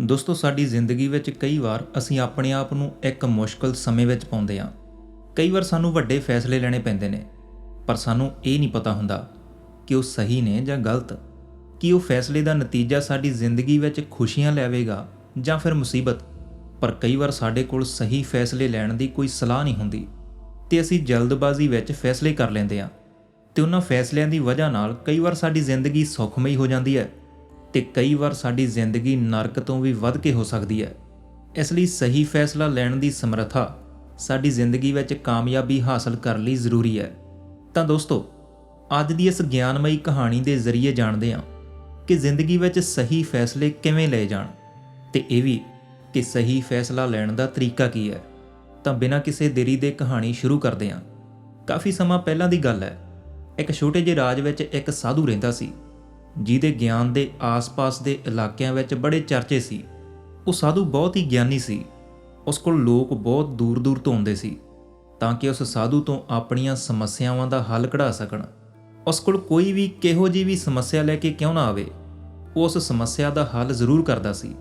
ਦੋਸਤੋ, ਸਾਡੀ ਜ਼ਿੰਦਗੀ ਵਿੱਚ ਕਈ ਵਾਰ ਅਸੀਂ ਆਪਣੇ ਆਪ ਨੂੰ ਇੱਕ ਮੁਸ਼ਕਲ ਸਮੇਂ ਵਿੱਚ ਪਾਉਂਦੇ ਹਾਂ। ਕਈ ਵਾਰ ਸਾਨੂੰ ਵੱਡੇ ਫੈਸਲੇ ਲੈਣੇ ਪੈਂਦੇ ਨੇ, ਪਰ ਸਾਨੂੰ ਇਹ ਨਹੀਂ ਪਤਾ ਹੁੰਦਾ ਕਿ ਉਹ ਸਹੀ ਨੇ ਜਾਂ ਗਲਤ। ਕਿ ਉਹ ਫੈਸਲੇ ਦਾ ਨਤੀਜਾ ਸਾਡੀ ਜ਼ਿੰਦਗੀ ਵਿੱਚ ਖੁਸ਼ੀਆਂ ਲਿਆਵੇਗਾ ਜਾਂ ਫਿਰ ਮੁਸੀਬਤ? ਪਰ ਕਈ ਵਾਰ ਸਾਡੇ ਕੋਲ ਸਹੀ ਫੈਸਲੇ ਲੈਣ ਦੀ ਕੋਈ ਸਲਾਹ ਨਹੀਂ ਹੁੰਦੀ ਤੇ ਅਸੀਂ ਜਲਦਬਾਜ਼ੀ ਵਿੱਚ ਫੈਸਲੇ ਕਰ ਲੈਂਦੇ ਹਾਂ। ਤੇ ਉਹਨਾਂ ਫੈਸਲਿਆਂ ਦੀ ਵਜ੍ਹਾ ਨਾਲ ਕਈ ਵਾਰ ਸਾਡੀ ਜ਼ਿੰਦਗੀ ਸੁਖਮਈ ਹੋ ਜਾਂਦੀ ਹੈ। ਤੇ ਕਈ ਵਾਰ ਸਾਡੀ ਜ਼ਿੰਦਗੀ ਨਰਕ ਤੋਂ ਵੀ ਵੱਧ ਕੇ ਹੋ ਸਕਦੀ ਹੈ। ਇਸ ਲਈ ਸਹੀ ਫੈਸਲਾ ਲੈਣ ਦੀ ਸਮਰੱਥਾ ਸਾਡੀ ਜ਼ਿੰਦਗੀ ਵਿੱਚ ਕਾਮਯਾਬੀ ਹਾਸਲ ਕਰਨ ਲਈ ਜ਼ਰੂਰੀ ਹੈ। ਤਾਂ ਦੋਸਤੋ, ਅੱਜ ਦੀ ਇਸ ਗਿਆਨਮਈ ਕਹਾਣੀ ਦੇ ਜ਼ਰੀਏ ਜਾਣਦੇ ਹਾਂ ਕਿ ਜ਼ਿੰਦਗੀ ਵਿੱਚ ਸਹੀ ਫੈਸਲੇ ਕਿਵੇਂ ਲਏ ਜਾਣ ਤੇ ਇਹ ਵੀ ਕਿ ਸਹੀ ਫੈਸਲਾ ਲੈਣ ਦਾ ਤਰੀਕਾ ਕੀ ਹੈ। ਤਾਂ ਬਿਨਾਂ ਕਿਸੇ ਦੇਰੀ ਦੇ ਕਹਾਣੀ ਸ਼ੁਰੂ ਕਰਦੇ ਹਾਂ। ਕਾਫੀ ਸਮਾਂ ਪਹਿਲਾਂ ਦੀ ਗੱਲ ਹੈ, ਇੱਕ ਛੋਟੇ ਜਿਹੇ ਰਾਜ ਵਿੱਚ ਇੱਕ ਸਾਧੂ ਰਹਿੰਦਾ ਸੀ। ਜਿਹਦੇ ਗਿਆਨ ਦੇ ਆਸ-ਪਾਸ ਦੇ ਇਲਾਕਿਆਂ ਵਿੱਚ ਬੜੇ ਚਰਚੇ ਸੀ। ਉਹ ਸਾਧੂ ਬਹੁਤ ਹੀ ਗਿਆਨੀ ਸੀ। ਉਸ ਕੋਲ ਲੋਕ ਬਹੁਤ ਦੂਰ-ਦੂਰ ਤੋਂ ਆਉਂਦੇ ਸੀ, ਤਾਂ ਕਿ ਉਸ ਸਾਧੂ ਤੋਂ ਆਪਣੀਆਂ ਸਮੱਸਿਆਵਾਂ ਦਾ ਹੱਲ ਕਢਾ ਸਕਣ। ਉਸ ਕੋਲ ਕੋਈ ਵੀ ਕਿਹੋ ਜਿਹੀ ਵੀ ਸਮੱਸਿਆ ਲੈ ਕੇ ਕਿਉਂ ਨਾ ਆਵੇ, ਉਹ ਉਸ ਸਮੱਸਿਆ ਦਾ ਹੱਲ ਜ਼ਰੂਰ ਕਰਦਾ ਸੀ।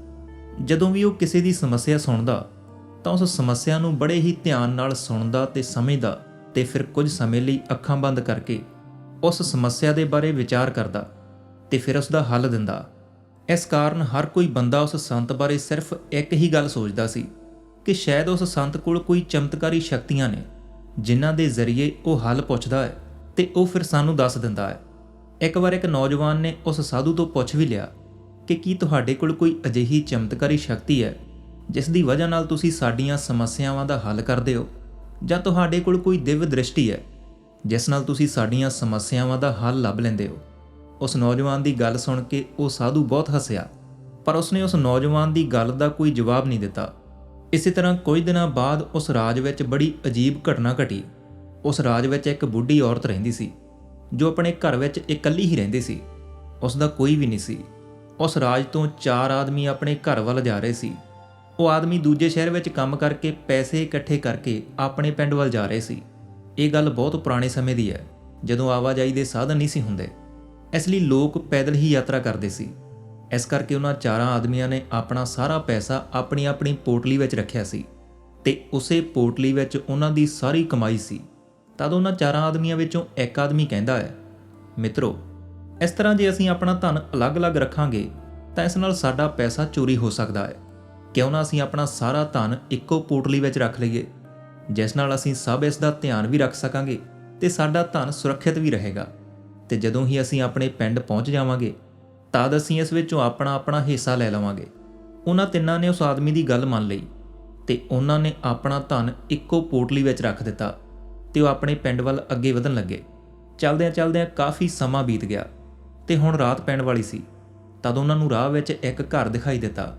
ਜਦੋਂ ਵੀ ਉਹ ਕਿਸੇ ਦੀ ਸਮੱਸਿਆ ਸੁਣਦਾ, ਤਾਂ ਉਸ ਸਮੱਸਿਆ ਨੂੰ ਬੜੇ ਹੀ ਧਿਆਨ ਨਾਲ ਸੁਣਦਾ ਤੇ ਸਮਝਦਾ ਤੇ ਫਿਰ ਕੁਝ ਸਮੇਂ ਲਈ ਅੱਖਾਂ ਬੰਦ ਕਰਕੇ ਉਸ ਸਮੱਸਿਆ ਦੇ ਬਾਰੇ ਵਿਚਾਰ ਕਰਦਾ। ਤੇ ਫਿਰ ਉਸ ਦਾ ਹੱਲ ਦਿੰਦਾ। ਇਸ ਕਾਰਨ ਹਰ ਕੋਈ ਬੰਦਾ ਉਸ ਸੰਤ ਬਾਰੇ ਸਿਰਫ ਇੱਕ ਹੀ ਗੱਲ ਸੋਚਦਾ ਸੀ ਕਿ ਸ਼ਾਇਦ ਉਸ ਸੰਤ ਕੋਲ ਕੋਈ ਚਮਤਕਾਰੀ ਸ਼ਕਤੀਆਂ ਨੇ, ਜਿਨ੍ਹਾਂ ਦੇ ਜ਼ਰੀਏ ਉਹ ਹੱਲ ਪੁੱਛਦਾ ਹੈ ਤੇ ਉਹ ਫਿਰ ਸਾਨੂੰ ਦੱਸ ਦਿੰਦਾ ਹੈ। ਇੱਕ ਵਾਰ ਇੱਕ ਨੌਜਵਾਨ ਨੇ ਉਸ ਸਾਧੂ ਤੋਂ ਪੁੱਛ ਵੀ ਲਿਆ ਕਿ ਕੀ ਤੁਹਾਡੇ ਕੋਲ ਕੋਈ ਅਜਿਹੀ ਚਮਤਕਾਰੀ ਸ਼ਕਤੀ ਹੈ, ਜਿਸ ਦੀ ਵਜ੍ਹਾ ਨਾਲ ਤੁਸੀਂ ਸਾਡੀਆਂ ਸਮੱਸਿਆਵਾਂ ਦਾ ਹੱਲ ਕਰਦੇ ਹੋ, ਜਾਂ ਤੁਹਾਡੇ ਕੋਲ ਕੋਈ ਦਿਵ ਦ੍ਰਿਸ਼ਟੀ ਹੈ, ਜਿਸ ਨਾਲ ਤੁਸੀਂ ਸਾਡੀਆਂ ਸਮੱਸਿਆਵਾਂ ਦਾ ਹੱਲ ਲੱਭ ਲੈਂਦੇ ਹੋ। ਉਸ ਨੌਜਵਾਨ ਦੀ ਗੱਲ ਸੁਣ ਕੇ ਉਹ ਸਾਧੂ ਬਹੁਤ ਹੱਸਿਆ, ਪਰ ਉਸਨੇ ਉਸ ਨੌਜਵਾਨ ਦੀ ਗੱਲ ਦਾ ਕੋਈ ਜਵਾਬ ਨਹੀਂ ਦਿੱਤਾ। ਇਸੇ ਤਰ੍ਹਾਂ ਕੁਝ ਦਿਨਾਂ ਬਾਅਦ ਉਸ ਰਾਜ ਵਿੱਚ ਬੜੀ ਅਜੀਬ ਘਟਨਾ ਘਟੀ। ਉਸ ਰਾਜ ਵਿੱਚ ਇੱਕ ਬੁੱਢੀ ਔਰਤ ਰਹਿੰਦੀ ਸੀ, ਜੋ ਆਪਣੇ ਘਰ ਵਿੱਚ ਇਕੱਲੀ ਹੀ ਰਹਿੰਦੀ ਸੀ। ਉਸ ਦਾ ਕੋਈ ਵੀ ਨਹੀਂ ਸੀ। ਉਸ ਰਾਜ ਤੋਂ ਚਾਰ ਆਦਮੀ ਆਪਣੇ ਘਰ ਵੱਲ ਜਾ ਰਹੇ ਸੀ। ਉਹ ਆਦਮੀ ਦੂਜੇ ਸ਼ਹਿਰ ਵਿੱਚ ਕੰਮ ਕਰਕੇ ਪੈਸੇ ਇਕੱਠੇ ਕਰਕੇ ਆਪਣੇ ਪਿੰਡ ਵੱਲ ਜਾ ਰਹੇ ਸੀ। ਇਹ ਗੱਲ ਬਹੁਤ ਪੁਰਾਣੇ ਸਮੇਂ ਦੀ ਹੈ, ਜਦੋਂ ਆਵਾਜਾਈ ਦੇ ਸਾਧਨ ਨਹੀਂ ਸੀ ਹੁੰਦੇ। ਇਸ ਲਈ ਲੋਕ ਪੈਦਲ ਹੀ ਯਾਤਰਾ ਕਰਦੇ ਸੀ। ਇਸ ਕਰਕੇ ਉਹਨਾਂ ਚਾਰਾਂ ਆਦਮੀਆਂ ਨੇ ਆਪਣਾ ਸਾਰਾ ਪੈਸਾ ਆਪਣੀ ਆਪਣੀ ਪੋਟਲੀ ਵਿੱਚ ਰੱਖਿਆ ਸੀ ਤੇ ਉਸੇ ਪੋਟਲੀ ਵਿੱਚ ਉਹਨਾਂ ਦੀ ਸਾਰੀ ਕਮਾਈ ਸੀ। ਤਦ ਉਹਨਾਂ ਚਾਰਾਂ ਆਦਮੀਆਂ ਵਿੱਚੋਂ ਇੱਕ ਆਦਮੀ ਕਹਿੰਦਾ ਹੈ, ਮਿੱਤਰੋ, ਇਸ ਤਰ੍ਹਾਂ ਜੇ ਅਸੀਂ ਆਪਣਾ ਧਨ ਅਲੱਗ-ਅਲੱਗ ਰੱਖਾਂਗੇ, ਤਾਂ ਇਸ ਨਾਲ ਸਾਡਾ ਪੈਸਾ ਚੋਰੀ ਹੋ ਸਕਦਾ ਹੈ। ਕਿਉਂ ਨਾ ਅਸੀਂ ਆਪਣਾ ਸਾਰਾ ਧਨ ਇੱਕੋ ਪੋਟਲੀ ਵਿੱਚ ਰੱਖ ਲਈਏ, ਜਿਸ ਨਾਲ ਅਸੀਂ ਸਭ ਇਸ ਦਾ ਧਿਆਨ ਵੀ ਰੱਖ ਸਕਾਂਗੇ ਤੇ ਸਾਡਾ ਧਨ ਸੁਰੱਖਿਅਤ ਵੀ ਰਹੇਗਾ। ਤੇ ਜਦੋਂ ਹੀ ਅਸੀਂ ਆਪਣੇ ਪਿੰਡ ਪਹੁੰਚ ਜਾਵਾਂਗੇ, ਤਦ ਅਸੀਂ ਇਸ ਵਿੱਚੋਂ ਆਪਣਾ ਆਪਣਾ ਹਿੱਸਾ ਲੈ ਲਵਾਂਗੇ। ਉਹਨਾਂ ਤਿੰਨਾਂ ਨੇ ਉਸ ਆਦਮੀ ਦੀ ਗੱਲ ਮੰਨ ਲਈ ਤੇ ਉਹਨਾਂ ਨੇ ਆਪਣਾ ਧਨ ਇੱਕੋ ਪੋਟਲੀ ਵਿੱਚ ਰੱਖ ਦਿੱਤਾ ਤੇ ਉਹ ਆਪਣੇ ਪਿੰਡ ਵੱਲ ਅੱਗੇ ਵਧਣ ਲੱਗੇ। ਚਲਦਿਆਂ ਚਲਦਿਆਂ ਕਾਫੀ ਸਮਾਂ ਬੀਤ ਗਿਆ ਤੇ ਹੁਣ ਰਾਤ ਪੈਣ ਵਾਲੀ ਸੀ। ਤਦ ਉਹਨਾਂ ਨੂੰ ਰਾਹ ਵਿੱਚ ਇੱਕ ਘਰ ਦਿਖਾਈ ਦਿੱਤਾ,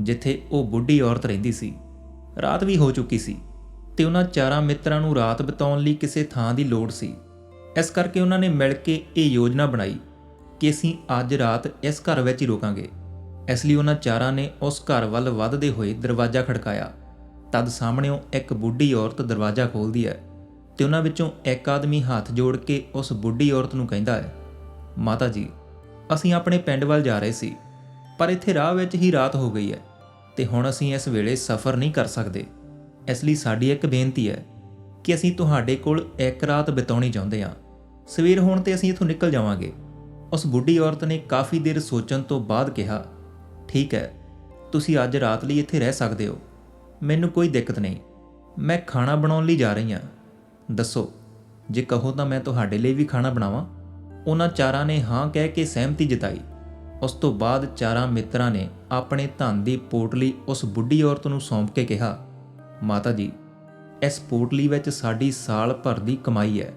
ਜਿੱਥੇ ਉਹ ਬੁੱਢੀ ਔਰਤ ਰਹਿੰਦੀ ਸੀ। ਰਾਤ ਵੀ ਹੋ ਚੁੱਕੀ ਸੀ ਤੇ ਉਹਨਾਂ ਚਾਰਾਂ ਮਿੱਤਰਾਂ ਨੂੰ ਰਾਤ ਬਿਤਾਉਣ ਲਈ ਕਿਸੇ ਥਾਂ ਦੀ ਲੋੜ ਸੀ। ਇਸ ਕਰਕੇ ਉਹਨਾਂ ਨੇ ਮਿਲ ਕੇ ਇਹ ਯੋਜਨਾ ਬਣਾਈ ਕਿ ਅਸੀਂ ਅੱਜ ਰਾਤ ਇਸ ਘਰ ਵਿੱਚ ਹੀ ਰੁਕਾਂਗੇ। ਇਸ ਲਈ ਉਹਨਾਂ ਚਾਰਾਂ ਨੇ ਉਸ ਘਰ ਵੱਲ ਵੱਧਦੇ ਹੋਏ ਦਰਵਾਜ਼ਾ ਖੜਕਾਇਆ। ਤਦ ਸਾਹਮਣੇੋਂ ਇੱਕ ਬੁੱਢੀ ਔਰਤ ਦਰਵਾਜ਼ਾ ਖੋਲਦੀ ਹੈ ਤੇ ਉਹਨਾਂ ਵਿੱਚੋਂ ਇੱਕ ਆਦਮੀ ਹੱਥ ਜੋੜ ਕੇ ਉਸ ਬੁੱਢੀ ਔਰਤ ਨੂੰ ਕਹਿੰਦਾ ਹੈ, ਮਾਤਾ ਜੀ, ਅਸੀਂ ਆਪਣੇ ਪਿੰਡ ਵੱਲ ਜਾ ਰਹੇ ਸੀ, ਪਰ ਇੱਥੇ ਰਾਹ ਵਿੱਚ ਹੀ ਰਾਤ ਹੋ ਗਈ ਹੈ ਤੇ ਹੁਣ ਅਸੀਂ ਇਸ ਵੇਲੇ ਸਫ਼ਰ ਨਹੀਂ ਕਰ ਸਕਦੇ। ਇਸ ਲਈ ਸਾਡੀ ਇੱਕ ਬੇਨਤੀ ਹੈ ਕਿ ਅਸੀਂ ਤੁਹਾਡੇ ਕੋਲ ਇੱਕ ਰਾਤ ਬਿਤਾਉਣੀ ਚਾਹੁੰਦੇ ਹਾਂ। ਸਵੇਰ ਹੋਣ ਤੇ ਅਸੀਂ ਇੱਥੋਂ ਨਿਕਲ ਜਾਵਾਂਗੇ। ਉਸ ਬੁੱਢੀ ਔਰਤ ਨੇ ਕਾਫੀ ਦੇਰ ਸੋਚਣ ਤੋਂ ਬਾਅਦ ਕਿਹਾ, ਠੀਕ ਹੈ, ਤੁਸੀਂ ਅੱਜ ਰਾਤ ਲਈ ਇੱਥੇ ਰਹਿ ਸਕਦੇ ਹੋ। ਮੈਨੂੰ ਕੋਈ ਦਿੱਕਤ ਨਹੀਂ। ਮੈਂ ਖਾਣਾ ਬਣਾਉਣ ਲਈ ਜਾ ਰਹੀ ਹਾਂ। ਦੱਸੋ, ਜੇ ਕਹੋ ਤਾਂ ਮੈਂ ਤੁਹਾਡੇ ਲਈ ਵੀ ਖਾਣਾ ਬਣਾਵਾਂ? ਉਹਨਾਂ ਚਾਰਾਂ ਨੇ ਹਾਂ ਕਹਿ ਕੇ ਸਹਿਮਤੀ ਜਤਾਈ। ਉਸ ਤੋਂ ਬਾਅਦ ਚਾਰਾਂ ਮਿੱਤਰਾਂ ਨੇ ਆਪਣੇ ਧਨ ਦੀ ਪੋਟਲੀ ਉਸ ਬੁੱਢੀ ਔਰਤ ਨੂੰ ਸੌਂਪ ਕੇ ਕਿਹਾ, ਮਾਤਾ ਜੀ, ਇਸ ਪੋਟਲੀ ਵਿੱਚ ਸਾਡੀ ਸਾਲ ਭਰ ਦੀ ਕਮਾਈ ਹੈ।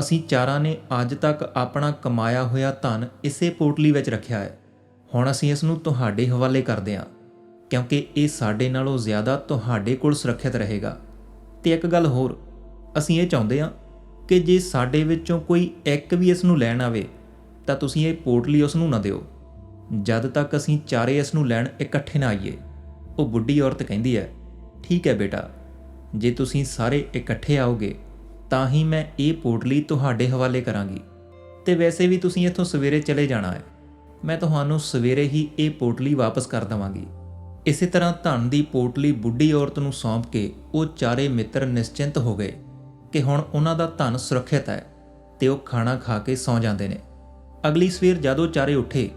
ਅਸੀਂ ਚਾਰਾਂ ਨੇ ਅੱਜ ਤੱਕ ਆਪਣਾ ਕਮਾਇਆ ਹੋਇਆ ਧਨ ਇਸੇ ਪੋਟਲੀ ਵਿੱਚ ਰੱਖਿਆ ਹੈ। ਹੁਣ ਅਸੀਂ ਇਸ ਨੂੰ ਤੁਹਾਡੇ ਹਵਾਲੇ ਕਰਦੇ ਹਾਂ, ਕਿਉਂਕਿ ਇਹ ਸਾਡੇ ਨਾਲੋਂ ਜ਼ਿਆਦਾ ਤੁਹਾਡੇ ਕੋਲ ਸੁਰੱਖਿਅਤ ਰਹੇਗਾ। ਤੇ ਇੱਕ ਗੱਲ ਹੋਰ, ਅਸੀਂ ਇਹ ਚਾਹੁੰਦੇ ਹਾਂ ਕਿ ਜੇ ਸਾਡੇ ਵਿੱਚੋਂ ਕੋਈ ਇੱਕ ਵੀ ਇਸ ਨੂੰ ਲੈਣ ਆਵੇ, ਤਾਂ ਤੁਸੀਂ ਇਹ ਪੋਟਲੀ ਉਸ ਨੂੰ ਨਾ ਦਿਓ। ਜਦ ਤੱਕ ਅਸੀਂ ਚਾਰੇ ਇਸ ਨੂੰ ਲੈਣ ਇਕੱਠੇ ਨਾ ਆਈਏ, ਉਹ ਬੁੱਢੀ ਔਰਤ ਕਹਿੰਦੀ ਹੈ, ਠੀਕ ਹੈ ਬੇਟਾ, ਜੇ ਤੁਸੀਂ ਸਾਰੇ ਇਕੱਠੇ ਆਓਗੇ ਤਾਂ ਹੀ ਮੈਂ ਇਹ ਪੋਟਲੀ ਤੁਹਾਡੇ ਹਵਾਲੇ ਕਰਾਂਗੀ। ਤੇ ਵੈਸੇ ਵੀ ਤੁਸੀਂ ਇੱਥੋਂ ਸਵੇਰੇ ਚਲੇ ਜਾਣਾ ਹੈ। ਮੈਂ ਤੁਹਾਨੂੰ ਸਵੇਰੇ ਹੀ ਇਹ ਪੋਟਲੀ ਵਾਪਸ ਕਰ ਦਵਾਂਗੀ। ਇਸੇ ਤਰ੍ਹਾਂ ਧਨ ਦੀ ਪੋਟਲੀ ਬੁੱਢੀ ਔਰਤ ਨੂੰ ਸੌਂਪ ਕੇ ਉਹ ਚਾਰੇ ਮਿੱਤਰ ਨਿਸ਼ਚਿੰਤ ਹੋ ਗਏ ਕਿ ਹੁਣ ਉਹਨਾਂ ਦਾ ਧਨ ਸੁਰੱਖਿਅਤ ਹੈ ਤੇ ਉਹ ਖਾਣਾ ਖਾ ਕੇ ਸੌਂ ਜਾਂਦੇ ਨੇ। ਅਗਲੀ ਸਵੇਰ ਜਦੋਂ ਚਾਰੇ ਉੱਠੇ,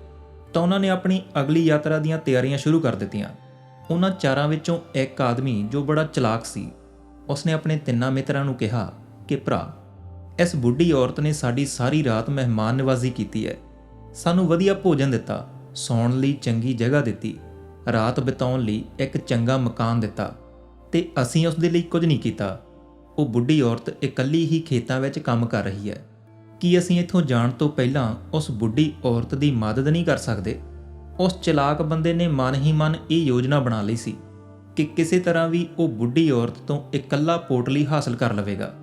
ਤਾਂ ਉਹਨਾਂ ਨੇ ਆਪਣੀ ਅਗਲੀ ਯਾਤਰਾ ਦੀਆਂ ਤਿਆਰੀਆਂ ਸ਼ੁਰੂ ਕਰ ਦਿੱਤੀਆਂ। ਉਹਨਾਂ ਚਾਰਾਂ ਵਿੱਚੋਂ ਇੱਕ ਆਦਮੀ ਜੋ ਬੜਾ ਚਲਾਕ ਸੀ, ਉਸਨੇ ਆਪਣੇ ਤਿੰਨਾਂ ਮਿੱਤਰਾਂ ਨੂੰ ਕਿਹਾ ਕਿ ਭਰਾ, ਇਸ ਬੁੱਢੀ ਔਰਤ ਨੇ ਸਾਡੀ ਸਾਰੀ ਰਾਤ ਮਹਿਮਾਨ ਨਿਵਾਜ਼ੀ ਕੀਤੀ ਹੈ। ਸਾਨੂੰ ਵਧੀਆ ਭੋਜਨ ਦਿੱਤਾ, ਸੌਣ ਲਈ ਚੰਗੀ ਜਗ੍ਹਾ ਦਿੱਤੀ, ਰਾਤ ਬਿਤਾਉਣ ਲਈ ਇੱਕ ਚੰਗਾ ਮਕਾਨ ਦਿੱਤਾ, ਤੇ ਅਸੀਂ ਉਸ ਦੇ ਲਈ ਕੁਝ ਨਹੀਂ ਕੀਤਾ। ਉਹ ਬੁੱਢੀ ਔਰਤ ਇਕੱਲੀ ਹੀ ਖੇਤਾਂ ਵਿੱਚ ਕੰਮ ਕਰ ਰਹੀ ਹੈ। ਕੀ ਅਸੀਂ ਇੱਥੋਂ ਜਾਣ ਤੋਂ ਪਹਿਲਾਂ ਉਸ ਬੁੱਢੀ ਔਰਤ ਦੀ ਮਦਦ ਨਹੀਂ ਕਰ ਸਕਦੇ? ਉਸ ਚਲਾਕ ਬੰਦੇ ਨੇ ਮਨ ਹੀ ਮਨ ਇਹ ਯੋਜਨਾ ਬਣਾ ਲਈ ਸੀ ਕਿ ਕਿਸੇ ਤਰ੍ਹਾਂ ਵੀ ਉਹ ਬੁੱਢੀ ਔਰਤ ਤੋਂ ਇਕੱਲਾ ਪੋਟਲੀ ਹਾਸਲ ਕਰ ਲਵੇਗਾ।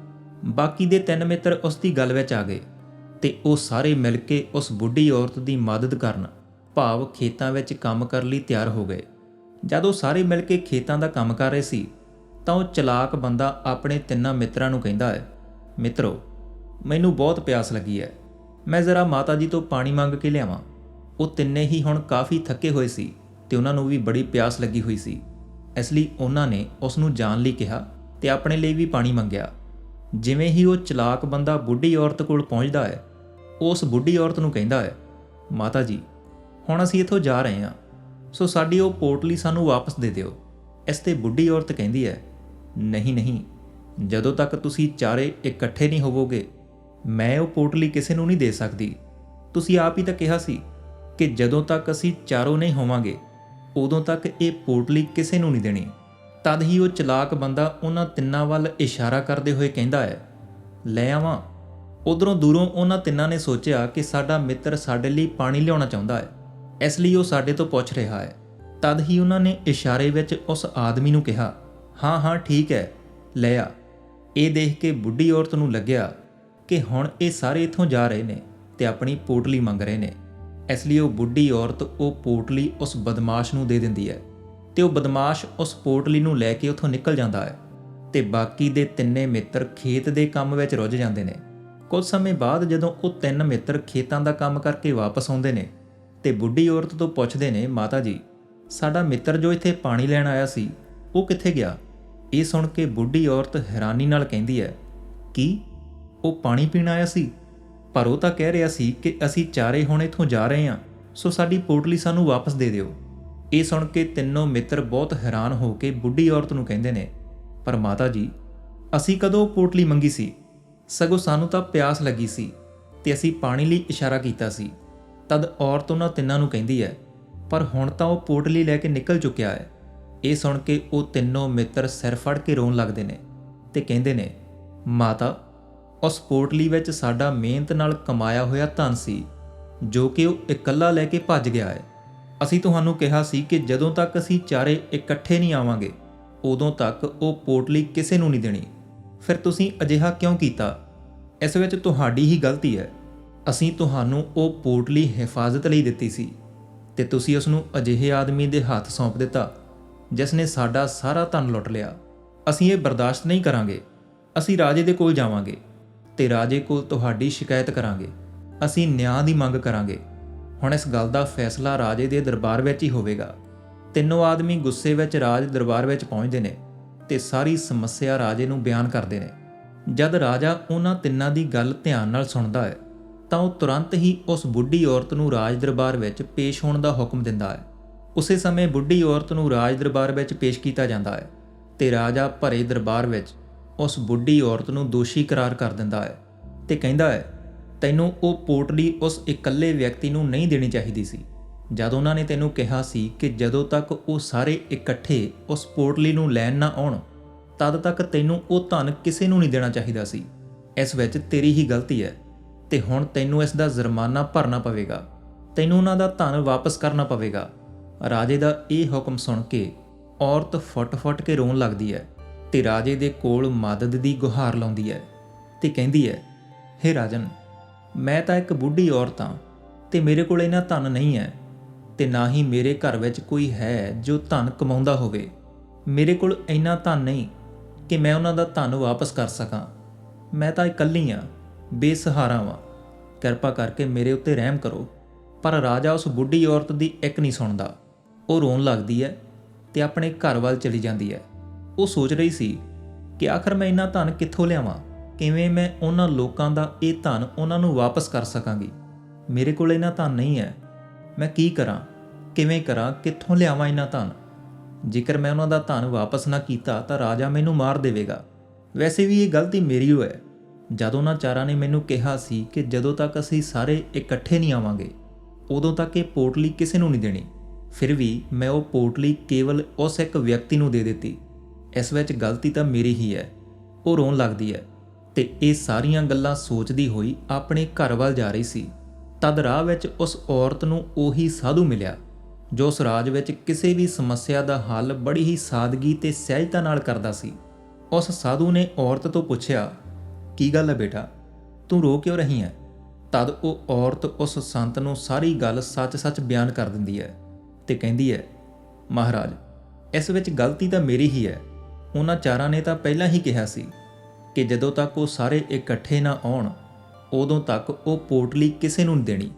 ਬਾਕੀ ਦੇ ਤਿੰਨ ਮਿੱਤਰ ਉਸ ਦੀ ਗੱਲ ਵਿੱਚ ਆ ਗਏ ਤੇ ਉਹ ਸਾਰੇ ਮਿਲ ਕੇ ਉਸ ਬੁੱਢੀ ਔਰਤ ਦੀ ਮਦਦ ਕਰਨ ਭਾਵ ਖੇਤਾਂ ਵਿੱਚ ਕੰਮ ਕਰਨ ਲਈ ਤਿਆਰ ਹੋ ਗਏ। ਜਦੋਂ ਸਾਰੇ ਮਿਲ ਕੇ ਖੇਤਾਂ ਦਾ ਕੰਮ ਕਰ ਰਹੇ ਸੀ, ਤਾਂ ਉਹ ਚਲਾਕ ਬੰਦਾ ਆਪਣੇ ਤਿੰਨਾਂ ਮਿੱਤਰਾਂ ਨੂੰ ਕਹਿੰਦਾ ਹੈ, ਮਿੱਤਰੋ, ਮੈਨੂੰ ਬਹੁਤ ਪਿਆਸ ਲੱਗੀ ਹੈ। ਮੈਂ ਜ਼ਰਾ ਮਾਤਾ ਜੀ ਤੋਂ ਪਾਣੀ ਮੰਗ ਕੇ ਲਿਆਵਾਂ। ਉਹ ਤਿੰਨੇ ਹੀ ਹੁਣ ਕਾਫੀ ਥੱਕੇ ਹੋਏ ਸੀ ਤੇ ਉਹਨਾਂ ਨੂੰ ਵੀ ਬੜੀ ਪਿਆਸ ਲੱਗੀ ਹੋਈ ਸੀ। ਇਸ ਲਈ ਉਹਨਾਂ ਨੇ ਉਸ ਨੂੰ ਜਾਣ ਲਈ ਕਿਹਾ ਤੇ ਆਪਣੇ ਲਈ ਵੀ ਪਾਣੀ ਮੰਗਿਆ। ਜਿਵੇਂ ਹੀ ਉਹ ਚਲਾਕ ਬੰਦਾ ਬੁੱਢੀ ਔਰਤ ਕੋਲ ਪਹੁੰਚਦਾ ਹੈ, ਉਸ ਬੁੱਢੀ ਔਰਤ ਨੂੰ ਕਹਿੰਦਾ ਹੈ, ਮਾਤਾ ਜੀ, ਹੁਣ ਅਸੀਂ ਇੱਥੋਂ ਜਾ ਰਹੇ ਹਾਂ। ਸੋ ਸਾਡੀ ਉਹ ਪੋਟਲੀ ਸਾਨੂੰ ਵਾਪਸ ਦੇ ਦਿਓ। ਇਸ ਤੇ ਬੁੱਢੀ ਔਰਤ ਕਹਿੰਦੀ ਹੈ, ਨਹੀਂ ਨਹੀਂ, ਜਦੋਂ ਤੱਕ ਤੁਸੀਂ ਚਾਰੇ ਇਕੱਠੇ ਨਹੀਂ ਹੋਵੋਗੇ, ਮੈਂ ਉਹ ਪੋਟਲੀ ਕਿਸੇ ਨੂੰ ਨਹੀਂ ਦੇ ਸਕਦੀ। ਤੁਸੀਂ ਆਪ ਹੀ ਤਾਂ ਕਿਹਾ ਸੀ ਕਿ ਜਦੋਂ ਤੱਕ ਅਸੀਂ ਚਾਰੋਂ ਨਹੀਂ ਹੋਵਾਂਗੇ, ਉਦੋਂ ਤੱਕ ਇਹ ਪੋਟਲੀ ਕਿਸੇ ਨੂੰ ਨਹੀਂ ਦੇਣੀ। ਤਦ ਹੀ ਉਹ ਚਲਾਕ ਬੰਦਾ ਉਹਨਾਂ ਤਿੰਨਾਂ ਵੱਲ ਇਸ਼ਾਰਾ ਕਰਦੇ ਹੋਏ ਕਹਿੰਦਾ ਹੈ, ਲੈ ਆਵਾਂ। ਉਧਰੋਂ ਦੂਰੋਂ ਉਹਨਾਂ ਤਿੰਨਾਂ ਨੇ ਸੋਚਿਆ ਕਿ ਸਾਡਾ ਮਿੱਤਰ ਸਾਡੇ ਲਈ ਪਾਣੀ ਲਿਆਉਣਾ ਚਾਹੁੰਦਾ ਹੈ, ਇਸ ਲਈ ਉਹ ਸਾਡੇ ਤੋਂ ਪੁੱਛ ਰਿਹਾ ਹੈ। ਤਦ ਹੀ ਉਹਨਾਂ ਨੇ ਇਸ਼ਾਰੇ ਵਿੱਚ ਉਸ ਆਦਮੀ ਨੂੰ ਕਿਹਾ, ਹਾਂ ਹਾਂ, ਠੀਕ ਹੈ, ਲੈ ਆ। ਇਹ ਦੇਖ ਕੇ ਬੁੱਢੀ ਔਰਤ ਨੂੰ ਲੱਗਿਆ ਕਿ ਹੁਣ ਇਹ ਸਾਰੇ ਇੱਥੋਂ ਜਾ ਰਹੇ ਨੇ ਤੇ ਆਪਣੀ ਪੋਟਲੀ ਮੰਗ ਰਹੇ ਨੇ। ਇਸ ਲਈ ਉਹ ਬੁੱਢੀ ਔਰਤ ਉਹ ਪੋਟਲੀ ਉਸ ਬਦਮਾਸ਼ ਨੂੰ ਦੇ ਦਿੰਦੀ ਹੈ। ਤੇ ਉਹ ਬਦਮਾਸ਼ ਉਸ ਪੋਟਲੀ ਨੂੰ ਲੈ ਕੇ ਉੱਥੋਂ ਨਿਕਲ ਜਾਂਦਾ ਹੈ ਤੇ ਬਾਕੀ ਦੇ ਤਿੰਨੇ ਮਿੱਤਰ ਖੇਤ ਦੇ ਕੰਮ ਵਿੱਚ ਰੁੱਝ ਜਾਂਦੇ ਨੇ। ਕੁਝ ਸਮੇਂ ਬਾਅਦ ਜਦੋਂ ਉਹ ਤਿੰਨ ਮਿੱਤਰ ਖੇਤਾਂ ਦਾ ਕੰਮ ਕਰਕੇ ਵਾਪਸ ਆਉਂਦੇ ਨੇ ਤੇ ਬੁੱਢੀ ਔਰਤ ਤੋਂ ਪੁੱਛਦੇ ਨੇ, ਮਾਤਾ ਜੀ, ਸਾਡਾ ਮਿੱਤਰ ਜੋ ਇੱਥੇ ਪਾਣੀ ਲੈਣ ਆਇਆ ਸੀ, ਉਹ ਕਿੱਥੇ ਗਿਆ? ਇਹ ਸੁਣ ਕੇ ਬੁੱਢੀ ਔਰਤ ਹੈਰਾਨੀ ਨਾਲ ਕਹਿੰਦੀ ਹੈ, ਕੀ? ਉਹ ਪਾਣੀ ਪੀਣ ਆਇਆ ਸੀ? ਪਰ ਉਹ ਤਾਂ ਕਹਿ ਰਿਹਾ ਸੀ ਕਿ ਅਸੀਂ ਚਾਰੇ ਹੁਣ ਇੱਥੋਂ ਜਾ ਰਹੇ ਹਾਂ, ਸੋ ਸਾਡੀ ਪੋਟਲੀ ਸਾਨੂੰ ਵਾਪਸ ਦੇ ਦਿਓ। ਇਹ ਸੁਣ ਕੇ ਤਿੰਨੋਂ ਮਿੱਤਰ ਬਹੁਤ ਹੈਰਾਨ ਹੋ ਕੇ ਬੁੱਢੀ ਔਰਤ ਨੂੰ ਕਹਿੰਦੇ ਨੇ, ਪਰ ਮਾਤਾ ਜੀ, ਅਸੀਂ ਕਦੋਂ ਪੋਟਲੀ ਮੰਗੀ ਸੀ? ਸਗੋਂ ਸਾਨੂੰ ਤਾਂ ਪਿਆਸ ਲੱਗੀ ਸੀ ਤੇ ਅਸੀਂ ਪਾਣੀ ਲਈ ਇਸ਼ਾਰਾ ਕੀਤਾ ਸੀ। ਤਦ ਔਰਤ ਉਹਨਾਂ ਤਿੰਨਾਂ ਨੂੰ ਕਹਿੰਦੀ ਹੈ, ਪਰ ਹੁਣ ਤਾਂ ਉਹ ਪੋਟਲੀ ਲੈ ਕੇ ਨਿਕਲ ਚੁੱਕਿਆ ਹੈ। ਇਹ ਸੁਣ ਕੇ ਉਹ ਤਿੰਨੋਂ ਮਿੱਤਰ ਸਿਰ ਫੜ ਕੇ ਰੋਣ ਲੱਗਦੇ ਨੇ ਤੇ ਕਹਿੰਦੇ ਨੇ, ਮਾਤਾ, ਉਸ ਪੋਟਲੀ ਵਿੱਚ ਸਾਡਾ ਮਿਹਨਤ ਨਾਲ ਕਮਾਇਆ ਹੋਇਆ ਧਨ ਸੀ, ਜੋ ਕਿ ਉਹ ਇਕੱਲਾ ਲੈ ਕੇ ਭੱਜ ਗਿਆ ਹੈ। ਅਸੀਂ ਤੁਹਾਨੂੰ ਕਿਹਾ ਸੀ ਕਿ ਜਦੋਂ ਤੱਕ ਅਸੀਂ ਚਾਰੇ ਇਕੱਠੇ ਨਹੀਂ ਆਵਾਂਗੇ, ਉਦੋਂ ਤੱਕ ਉਹ ਪੋਟਲੀ ਕਿਸੇ ਨੂੰ ਨਹੀਂ ਦੇਣੀ। ਫਿਰ ਤੁਸੀਂ ਅਜਿਹਾ ਕਿਉਂ ਕੀਤਾ? ਇਸ ਵਿੱਚ ਤੁਹਾਡੀ ਹੀ ਗਲਤੀ ਹੈ। ਅਸੀਂ ਤੁਹਾਨੂੰ ਉਹ ਪੋਟਲੀ ਹਿਫਾਜ਼ਤ ਲਈ ਦਿੱਤੀ ਸੀ ਤੇ ਤੁਸੀਂ ਉਸ ਨੂੰ ਅਜਿਹੇ ਆਦਮੀ ਦੇ ਹੱਥ ਸੌਂਪ ਦਿੱਤਾ, ਜਿਸ ਨੇ ਸਾਡਾ ਸਾਰਾ ਧਨ ਲੁੱਟ ਲਿਆ। ਅਸੀਂ ਇਹ ਬਰਦਾਸ਼ਤ ਨਹੀਂ ਕਰਾਂਗੇ। ਅਸੀਂ ਰਾਜੇ ਦੇ ਕੋਲ ਜਾਵਾਂਗੇ ਤੇ ਰਾਜੇ ਕੋਲ ਤੁਹਾਡੀ ਸ਼ਿਕਾਇਤ ਕਰਾਂਗੇ। ਅਸੀਂ ਨਿਆਂ ਦੀ ਮੰਗ ਕਰਾਂਗੇ। ਹੁਣ ਇਸ ਗੱਲ ਦਾ ਫੈਸਲਾ ਰਾਜੇ ਦੇ ਦਰਬਾਰ ਵਿੱਚ ਹੀ ਹੋਵੇਗਾ। ਤਿੰਨੋਂ ਆਦਮੀ ਗੁੱਸੇ ਵਿੱਚ ਰਾਜ ਦਰਬਾਰ ਵਿੱਚ ਪਹੁੰਚਦੇ ਨੇ ਤੇ ਸਾਰੀ ਸਮੱਸਿਆ ਰਾਜੇ ਨੂੰ ਬਿਆਨ ਕਰਦੇ ਨੇ। ਜਦ ਰਾਜਾ ਉਹਨਾਂ ਤਿੰਨਾਂ ਦੀ ਗੱਲ ਧਿਆਨ ਨਾਲ ਸੁਣਦਾ ਹੈ, ਤਾਂ ਉਹ ਤੁਰੰਤ ਹੀ ਉਸ ਬੁੱਢੀ ਔਰਤ ਨੂੰ ਰਾਜ ਦਰਬਾਰ ਵਿੱਚ ਪੇਸ਼ ਹੋਣ ਦਾ ਹੁਕਮ ਦਿੰਦਾ ਹੈ। ਉਸੇ ਸਮੇਂ ਬੁੱਢੀ ਔਰਤ ਨੂੰ ਰਾਜ ਦਰਬਾਰ ਵਿੱਚ ਪੇਸ਼ ਕੀਤਾ ਜਾਂਦਾ ਹੈ ਤੇ ਰਾਜਾ ਭਰੇ ਦਰਬਾਰ ਵਿੱਚ ਉਸ ਬੁੱਢੀ ਔਰਤ ਨੂੰ ਦੋਸ਼ੀ ਕਰਾਰ ਕਰ ਦਿੰਦਾ ਹੈ ਤੇ ਕਹਿੰਦਾ ਹੈ ਤੈਨੂੰ ਉਹ ਪੋਟਲੀ ਉਸ ਇਕੱਲੇ ਵਿਅਕਤੀ ਨੂੰ ਨਹੀਂ ਦੇਣੀ ਚਾਹੀਦੀ ਸੀ। ਜਦ ਉਹਨਾਂ ਨੇ ਤੈਨੂੰ ਕਿਹਾ ਸੀ ਕਿ ਜਦੋਂ ਤੱਕ ਉਹ ਸਾਰੇ ਇਕੱਠੇ ਉਸ ਪੋਟਲੀ ਨੂੰ ਲੈਣ ਨਾ ਆਉਣ, ਤਦ ਤੱਕ ਤੈਨੂੰ ਉਹ ਧਨ ਕਿਸੇ ਨੂੰ ਨਹੀਂ ਦੇਣਾ ਚਾਹੀਦਾ ਸੀ। ਇਸ ਵਿੱਚ ਤੇਰੀ ਹੀ ਗਲਤੀ ਹੈ ਤੇ ਹੁਣ ਤੈਨੂੰ ਇਸ ਦਾ ਜੁਰਮਾਨਾ ਭਰਨਾ ਪਵੇਗਾ। ਤੈਨੂੰ ਉਹਨਾਂ ਦਾ ਧਨ ਵਾਪਸ ਕਰਨਾ ਪਵੇਗਾ। ਰਾਜੇ ਦਾ ਇਹ ਹੁਕਮ ਸੁਣ ਕੇ ਔਰਤ ਫੁੱਟ-ਫੁੱਟ ਕੇ ਰੋਣ ਲੱਗਦੀ ਹੈ ਤੇ ਰਾਜੇ ਦੇ ਕੋਲ ਮਦਦ ਦੀ ਗੁਹਾਰ ਲਾਉਂਦੀ ਹੈ ਤੇ ਕਹਿੰਦੀ ਹੈ, ਹੇ ਰਾਜਨ ਮੈਂ ਤਾਂ ਇੱਕ ਬੁੱਢੀ ਔਰਤ ਹਾਂ ਤੇ ਮੇਰੇ ਕੋਲ ਇਹਨਾਂ ਧਨ ਨਹੀਂ ਹੈ ਤੇ ਨਾ ਹੀ ਮੇਰੇ ਘਰ ਵਿੱਚ ਕੋਈ ਹੈ ਜੋ ਧਨ ਕਮਾਉਂਦਾ ਹੋਵੇ। ਮੇਰੇ ਕੋਲ ਇੰਨਾ ਧਨ ਨਹੀਂ ਕਿ ਮੈਂ ਉਹਨਾਂ ਦਾ ਧਨ ਵਾਪਸ ਕਰ ਸਕਾਂ। ਮੈਂ ਤਾਂ ਇਕੱਲੀ ਹਾਂ, ਬੇਸਹਾਰਾ ਵਾਂ। ਕਿਰਪਾ ਕਰਕੇ ਮੇਰੇ ਉੱਤੇ ਰਹਿਮ ਕਰੋ। ਪਰ ਰਾਜਾ ਉਸ ਬੁੱਢੀ ਔਰਤ ਦੀ ਇੱਕ ਨਹੀਂ ਸੁਣਦਾ। ਉਹ ਰੋਣ ਲੱਗਦੀ ਹੈ ਤੇ ਆਪਣੇ ਘਰ ਵੱਲ ਚਲੀ ਜਾਂਦੀ ਹੈ। ਉਹ ਸੋਚ ਰਹੀ ਸੀ ਕਿ ਆਖਰ ਮੈਂ ਇੰਨਾ ਧਨ ਕਿੱਥੋਂ ਲਿਆਵਾਂ? ਕਿਵੇਂ ਮੈਂ ਉਹਨਾਂ ਲੋਕਾਂ ਦਾ ਇਹ ਧਨ ਉਹਨਾਂ ਨੂੰ ਵਾਪਸ ਕਰ ਸਕਾਂਗੀ? ਮੇਰੇ ਕੋਲ ਇੰਨਾ ਧਨ ਨਹੀਂ ਹੈ। ਮੈਂ ਕੀ ਕਰਾਂ? ਕਿਵੇਂ ਕਰਾਂ? ਕਿੱਥੋਂ ਲਿਆਵਾਂ ਇਹਨਾਂ ਧਨ? ਜੇਕਰ ਮੈਂ ਉਹਨਾਂ ਦਾ ਧਨ ਵਾਪਸ ਨਾ ਕੀਤਾ, ਤਾਂ ਰਾਜਾ ਮੈਨੂੰ ਮਾਰ ਦੇਵੇਗਾ। ਵੈਸੇ ਵੀ ਇਹ ਗਲਤੀ ਮੇਰੀ ਹੋਈ ਹੈ। ਜਦੋਂ ਉਹਨਾਂ ਚਾਰਾਂ ਨੇ ਮੈਨੂੰ ਕਿਹਾ ਸੀ ਕਿ ਜਦੋਂ ਤੱਕ ਅਸੀਂ ਸਾਰੇ ਇਕੱਠੇ ਨਹੀਂ ਆਵਾਂਗੇ, ਉਦੋਂ ਤੱਕ ਇਹ ਪੋਟਲੀ ਕਿਸੇ ਨੂੰ ਨਹੀਂ ਦੇਣੀ। ਫਿਰ ਵੀ ਮੈਂ ਉਹ ਪੋਟਲੀ ਕੇਵਲ ਉਸ ਇੱਕ ਵਿਅਕਤੀ ਨੂੰ ਦੇ ਦਿੱਤੀ। ਇਸ ਵਿੱਚ ਗਲਤੀ ਤਾਂ ਮੇਰੀ ਹੀ ਹੈ। ਉਹ ਰੋਣ ਲੱਗਦੀ ਹੈ। ਤੇ ਇਹ ਸਾਰੀਆਂ ਗੱਲਾਂ ਸੋਚਦੀ ਹੋਈ ਆਪਣੇ ਘਰ ਵੱਲ ਜਾ ਰਹੀ ਸੀ। ਤਦ ਰਾਹ ਵਿੱਚ ਉਸ ਔਰਤ ਨੂੰ ਉਹੀ ਸਾਧੂ ਮਿਲਿਆ, ਜੋ ਉਸ ਰਾਜ ਵਿੱਚ ਕਿਸੇ ਵੀ ਸਮੱਸਿਆ ਦਾ ਹੱਲ ਬੜੀ ਹੀ ਸਾਦਗੀ ਤੇ ਸਹਿਜਤਾ ਨਾਲ ਕਰਦਾ ਸੀ। ਉਸ ਸਾਧੂ ਨੇ ਔਰਤ ਤੋਂ ਪੁੱਛਿਆ, ਕੀ ਗੱਲ ਹੈ ਬੇਟਾ? ਤੂੰ ਰੋ ਕਿਉਂ ਰਹੀ ਹੈ ਤਦ ਉਹ ਔਰਤ ਉਸ ਸੰਤ ਨੂੰ ਸਾਰੀ ਗੱਲ ਸੱਚ-ਸੱਚ ਬਿਆਨ ਕਰ ਦਿੰਦੀ ਹੈ ਤੇ ਕਹਿੰਦੀ ਹੈ ਮਹਾਰਾਜ, ਇਸ ਵਿੱਚ ਗਲਤੀ ਤਾਂ ਮੇਰੀ ਹੀ ਹੈ ਉਹਨਾਂ ਚਾਰਾਂ ਨੇ ਤਾਂ ਪਹਿਲਾਂ ਹੀ ਕਿਹਾ ਸੀ ਕਿ ਜਦੋਂ ਤੱਕ ਉਹ ਸਾਰੇ ਇਕੱਠੇ ਨਾ ਆਉਣ, ਉਦੋਂ ਤੱਕ ਉਹ ਪੋਟਲੀ ਕਿਸੇ ਨੂੰ ਨਹੀਂ ਦੇਣੀ।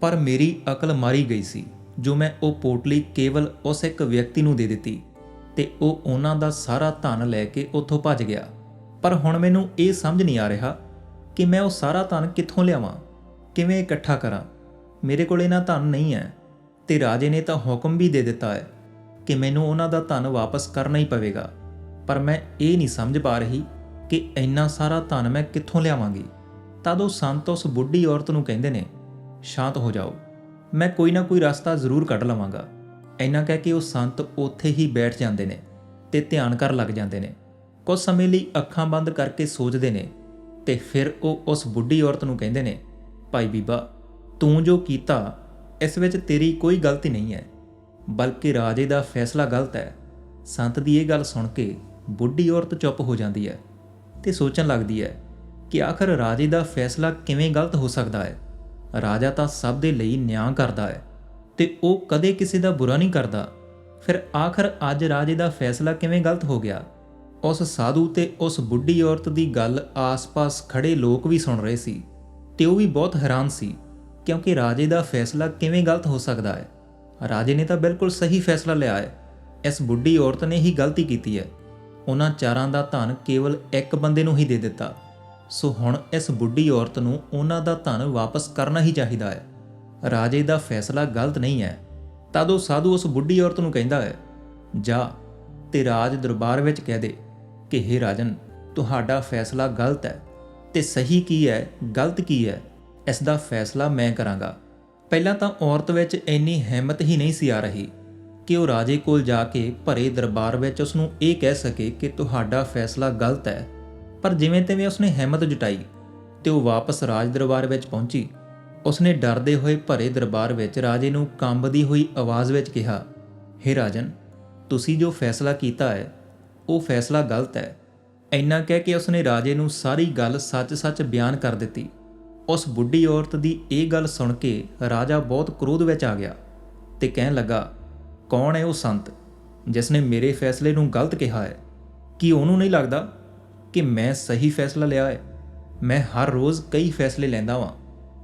ਪਰ ਮੇਰੀ ਅਕਲ ਮਾਰੀ ਗਈ ਸੀ, ਜੋ ਮੈਂ ਉਹ ਪੋਟਲੀ ਕੇਵਲ ਉਸ ਇੱਕ ਵਿਅਕਤੀ ਨੂੰ ਦੇ ਦਿੱਤੀ ਤੇ ਉਹ ਉਹਨਾਂ ਦਾ ਸਾਰਾ ਧਨ ਲੈ ਕੇ ਉੱਥੋਂ ਭੱਜ ਗਿਆ। ਪਰ ਹੁਣ ਮੈਨੂੰ ਇਹ ਸਮਝ ਨਹੀਂ ਆ ਰਿਹਾ ਕਿ ਮੈਂ ਉਹ ਸਾਰਾ ਧਨ ਕਿੱਥੋਂ ਲਿਆਵਾਂ, ਕਿਵੇਂ ਇਕੱਠਾ ਕਰਾਂ। ਮੇਰੇ ਕੋਲ ਇਹਨਾਂ ਧਨ ਨਹੀਂ ਹੈ ਤੇ ਰਾਜੇ ਨੇ ਤਾਂ ਹੁਕਮ ਵੀ ਦੇ ਦਿੱਤਾ ਹੈ ਕਿ ਮੈਨੂੰ ਉਹਨਾਂ ਦਾ ਧਨ ਵਾਪਸ ਕਰਨਾ ਹੀ ਪਵੇਗਾ। ਪਰ ਮੈਂ ਇਹ ਨਹੀਂ ਸਮਝ ਪਾ ਰਹੀ ਕਿ ਇੰਨਾ ਸਾਰਾ ਧਨ ਮੈਂ ਕਿੱਥੋਂ ਲਿਆਵਾਂਗੀ? ਤਦ ਉਹ ਸੰਤ ਉਸ ਬੁੱਢੀ ਔਰਤ ਨੂੰ ਕਹਿੰਦੇ ਨੇ, ਸ਼ਾਂਤ ਹੋ ਜਾਓ। ਮੈਂ ਕੋਈ ਨਾ ਕੋਈ ਰਸਤਾ ਜ਼ਰੂਰ ਕੱਢ ਲਵਾਂਗਾ। ਇੰਨਾ ਕਹਿ ਕੇ ਉਹ ਸੰਤ ਉੱਥੇ ਹੀ ਬੈਠ ਜਾਂਦੇ ਨੇ ਤੇ ਧਿਆਨ ਕਰਨ ਲੱਗ ਜਾਂਦੇ ਨੇ। ਕੁਝ ਸਮੇਂ ਲਈ ਅੱਖਾਂ ਬੰਦ ਕਰਕੇ ਸੋਚਦੇ ਨੇ ਤੇ ਫਿਰ ਉਹ ਉਸ ਬੁੱਢੀ ਔਰਤ ਨੂੰ ਕਹਿੰਦੇ ਨੇ, ਭਾਈ ਬੀਬਾ, ਤੂੰ ਜੋ ਕੀਤਾ, ਇਸ ਵਿੱਚ ਤੇਰੀ ਕੋਈ ਗਲਤੀ ਨਹੀਂ ਹੈ। ਬਲਕਿ ਰਾਜੇ ਦਾ ਫੈਸਲਾ ਗਲਤ ਹੈ। ਸੰਤ ਦੀ ਇਹ ਗੱਲ ਸੁਣ ਕੇ ਬੁੱਢੀ ਔਰਤ ਚੁੱਪ ਹੋ ਜਾਂਦੀ ਹੈ। ਤੇ ਸੋਚਣ ਲੱਗਦੀ ਹੈ ਕਿ ਆਖਰ ਰਾਜੇ ਦਾ ਫੈਸਲਾ ਕਿਵੇਂ ਗਲਤ ਹੋ ਸਕਦਾ ਹੈ? ਰਾਜਾ ਤਾਂ ਸਭ ਦੇ ਲਈ ਨਿਆਂ ਕਰਦਾ ਹੈ ਤੇ ਉਹ ਕਦੇ ਕਿਸੇ ਦਾ ਬੁਰਾ ਨਹੀਂ ਕਰਦਾ। ਫਿਰ ਆਖਰ ਅੱਜ ਰਾਜੇ ਦਾ ਫੈਸਲਾ ਕਿਵੇਂ ਗਲਤ ਹੋ ਗਿਆ? ਉਸ ਸਾਧੂ ਤੇ ਉਸ ਬੁੱਢੀ ਔਰਤ ਦੀ ਗੱਲ ਆਸ-ਪਾਸ ਖੜੇ ਲੋਕ ਵੀ ਸੁਣ ਰਹੇ ਸੀ ਤੇ ਉਹ ਵੀ ਬਹੁਤ ਹੈਰਾਨ ਸੀ ਕਿਉਂਕਿ ਰਾਜੇ ਦਾ ਫੈਸਲਾ ਕਿਵੇਂ ਗਲਤ ਹੋ ਸਕਦਾ ਹੈ? ਰਾਜੇ ਨੇ ਤਾਂ ਬਿਲਕੁਲ ਸਹੀ ਫੈਸਲਾ ਲਿਆ ਹੈ। ਇਸ ਬੁੱਢੀ ਔਰਤ ਨੇ ਹੀ ਗਲਤੀ ਕੀਤੀ ਹੈ। ਉਹਨਾਂ ਚਾਰਾਂ ਦਾ ਧਨ ਕੇਵਲ ਇੱਕ ਬੰਦੇ ਨੂੰ ਹੀ ਦੇ ਦਿੱਤਾ। ਸੋ ਹੁਣ ਇਸ ਬੁੱਢੀ ਔਰਤ ਨੂੰ ਉਹਨਾਂ ਦਾ ਧਨ ਵਾਪਸ ਕਰਨਾ ਹੀ ਚਾਹੀਦਾ ਹੈ। ਰਾਜੇ ਦਾ ਫੈਸਲਾ ਗਲਤ ਨਹੀਂ ਹੈ। ਤਦ ਉਹ ਸਾਧੂ ਉਸ ਬੁੱਢੀ ਔਰਤ ਨੂੰ ਕਹਿੰਦਾ ਹੈ, ਜਾ ਤੇ ਰਾਜ ਦਰਬਾਰ ਵਿੱਚ ਕਹਿ ਦੇ ਕਿ हे ਰਾਜਨ, ਤੁਹਾਡਾ ਫੈਸਲਾ ਗਲਤ ਹੈ ਤੇ ਸਹੀ ਕੀ ਹੈ, ਗਲਤ ਕੀ ਹੈ? ਇਸ ਦਾ ਫੈਸਲਾ ਮੈਂ ਕਰਾਂਗਾ। ਪਹਿਲਾਂ ਤਾਂ ਔਰਤ ਵਿੱਚ ਇੰਨੀ ਹਿੰਮਤ ਹੀ ਨਹੀਂ ਸੀ ਆ ਰਹੀ। ਕਿ ਉਹ ਰਾਜੇ ਕੋਲ ਜਾ ਕੇ ਭਰੇ ਦਰਬਾਰ ਵਿੱਚ ਉਸ ਨੂੰ ਇਹ ਕਹਿ ਸਕੇ ਕਿ ਤੁਹਾਡਾ ਫੈਸਲਾ ਗਲਤ ਹੈ, ਪਰ ਜਿਵੇਂ ਤਿਵੇਂ ਉਸਨੇ ਹਿੰਮਤ ਜੁਟਾਈ ਤੇ ਉਹ ਵਾਪਸ ਰਾਜ ਦਰਬਾਰ ਵਿੱਚ ਪਹੁੰਚੀ, ਉਸਨੇ ਡਰਦੇ ਹੋਏ ਭਰੇ ਦਰਬਾਰ ਵਿੱਚ ਰਾਜੇ ਨੂੰ ਕੰਬਦੀ ਹੋਈ ਆਵਾਜ਼ ਵਿੱਚ ਕਿਹਾ हे ਰਾਜਨ, ਤੁਸੀਂ ਜੋ ਫੈਸਲਾ ਕੀਤਾ ਹੈ, ਉਹ ਫੈਸਲਾ ਗਲਤ ਹੈ। ਇੰਨਾ ਕਹਿ ਕੇ ਉਸਨੇ ਰਾਜੇ ਨੂੰ ਸਾਰੀ ਗੱਲ ਸੱਚ-ਸੱਚ ਬਿਆਨ ਕਰ ਦਿੱਤੀ। ਉਸ ਬੁੱਢੀ ਔਰਤ ਦੀ ਇਹ ਗੱਲ ਸੁਣ ਕੇ ਰਾਜਾ ਬਹੁਤ ਕ੍ਰੋਧ ਵਿੱਚ ਆ ਗਿਆ ਤੇ ਕਹਿਣ ਲੱਗਾ ਕੌਣ ਹੈ ਉਹ ਸੰਤ, ਜਿਸ ਨੇ ਮੇਰੇ ਫੈਸਲੇ ਨੂੰ ਗਲਤ ਕਿਹਾ ਹੈ? ਕੀ ਉਹਨੂੰ ਨਹੀਂ ਲੱਗਦਾ ਕਿ ਮੈਂ ਸਹੀ ਫੈਸਲਾ ਲਿਆ ਹੈ? ਮੈਂ ਹਰ ਰੋਜ਼ ਕਈ ਫੈਸਲੇ ਲੈਂਦਾ ਵਾਂ,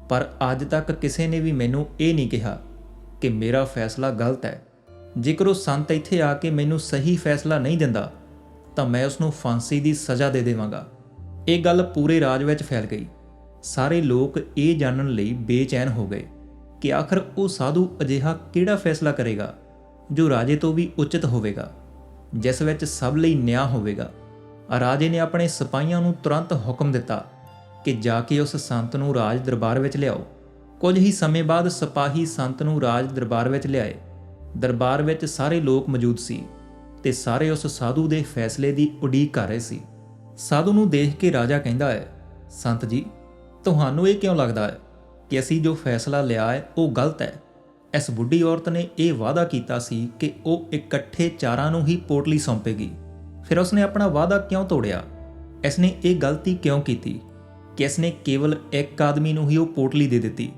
ਪਰ ਅੱਜ ਤੱਕ ਕਿਸੇ ਨੇ ਵੀ ਮੈਨੂੰ ਇਹ ਨਹੀਂ ਕਿਹਾ ਕਿ ਮੇਰਾ ਫੈਸਲਾ ਗਲਤ ਹੈ। ਜੇਕਰ ਉਹ ਸੰਤ ਇੱਥੇ ਆ ਕੇ ਮੈਨੂੰ ਸਹੀ ਫੈਸਲਾ ਨਹੀਂ ਦਿੰਦਾ, ਤਾਂ ਮੈਂ ਉਸ ਨੂੰ ਫਾਂਸੀ ਦੀ ਸਜ਼ਾ ਦੇ ਦੇਵਾਂਗਾ। ਇਹ ਗੱਲ ਪੂਰੇ ਰਾਜ ਵਿੱਚ ਫੈਲ ਗਈ। ਸਾਰੇ ਲੋਕ ਇਹ ਜਾਣਨ ਲਈ ਬੇਚੈਨ ਹੋ ਗਏ ਕਿ ਆਖਰ ਉਹ ਸਾਧੂ ਅਜਿਹਾ ਕਿਹੜਾ ਫੈਸਲਾ ਕਰੇਗਾ? ਜੋ ਰਾਜੇ ਤੋਂ ਵੀ ਉਚਿਤ ਹੋਵੇਗਾ, ਜਿਸ ਵਿੱਚ ਸਭ ਲਈ ਨਿਆਂ ਹੋਵੇਗਾ। ਰਾਜੇ ਨੇ ਆਪਣੇ ਸਿਪਾਹੀਆਂ ਨੂੰ ਤੁਰੰਤ ਹੁਕਮ ਦਿੱਤਾ ਕਿ ਜਾ ਕੇ ਉਸ ਸੰਤ ਨੂੰ ਰਾਜ ਦਰਬਾਰ ਵਿੱਚ ਲਿਆਓ। ਕੁਝ ਹੀ ਸਮੇਂ ਬਾਅਦ ਸਿਪਾਹੀ ਸੰਤ ਨੂੰ ਰਾਜ ਦਰਬਾਰ ਵਿੱਚ ਲਿਆਏ। ਦਰਬਾਰ ਵਿੱਚ ਸਾਰੇ ਲੋਕ ਮੌਜੂਦ ਸੀ ਤੇ ਸਾਰੇ ਉਸ ਸਾਧੂ ਦੇ ਫੈਸਲੇ ਦੀ ਉਡੀਕ ਕਰ ਰਹੇ ਸੀ। ਸਾਧੂ ਨੂੰ ਦੇਖ ਕੇ ਰਾਜਾ ਕਹਿੰਦਾ ਹੈ, ਸੰਤ ਜੀ, ਤੁਹਾਨੂੰ ਇਹ ਕਿਉਂ ਲੱਗਦਾ ਹੈ ਕਿ ਅਸੀਂ ਜੋ ਫੈਸਲਾ ਲਿਆ ਹੈ, ਉਹ ਗਲਤ ਹੈ? ਇਸ ਬੁੱਢੀ ਔਰਤ ਨੇ ਇਹ ਵਾਅਦਾ ਕੀਤਾ ਸੀ ਕਿ ਉਹ ਇਕੱਠੇ ਚਾਰਾਂ ਨੂੰ ਹੀ ਪੋਟਲੀ ਸੌਂਪੇਗੀ। ਫਿਰ ਉਸਨੇ ਆਪਣਾ ਵਾਅਦਾ ਕਿਉਂ ਤੋੜਿਆ? ਇਸ ਨੇ ਇਹ ਗਲਤੀ ਕਿਉਂ ਕੀਤੀ? ਕਿ ਇਸ ਨੇ ਕੇਵਲ ਇੱਕ ਆਦਮੀ ਨੂੰ ਹੀ ਉਹ ਪੋਟਲੀ ਦੇ ਦਿੱਤੀ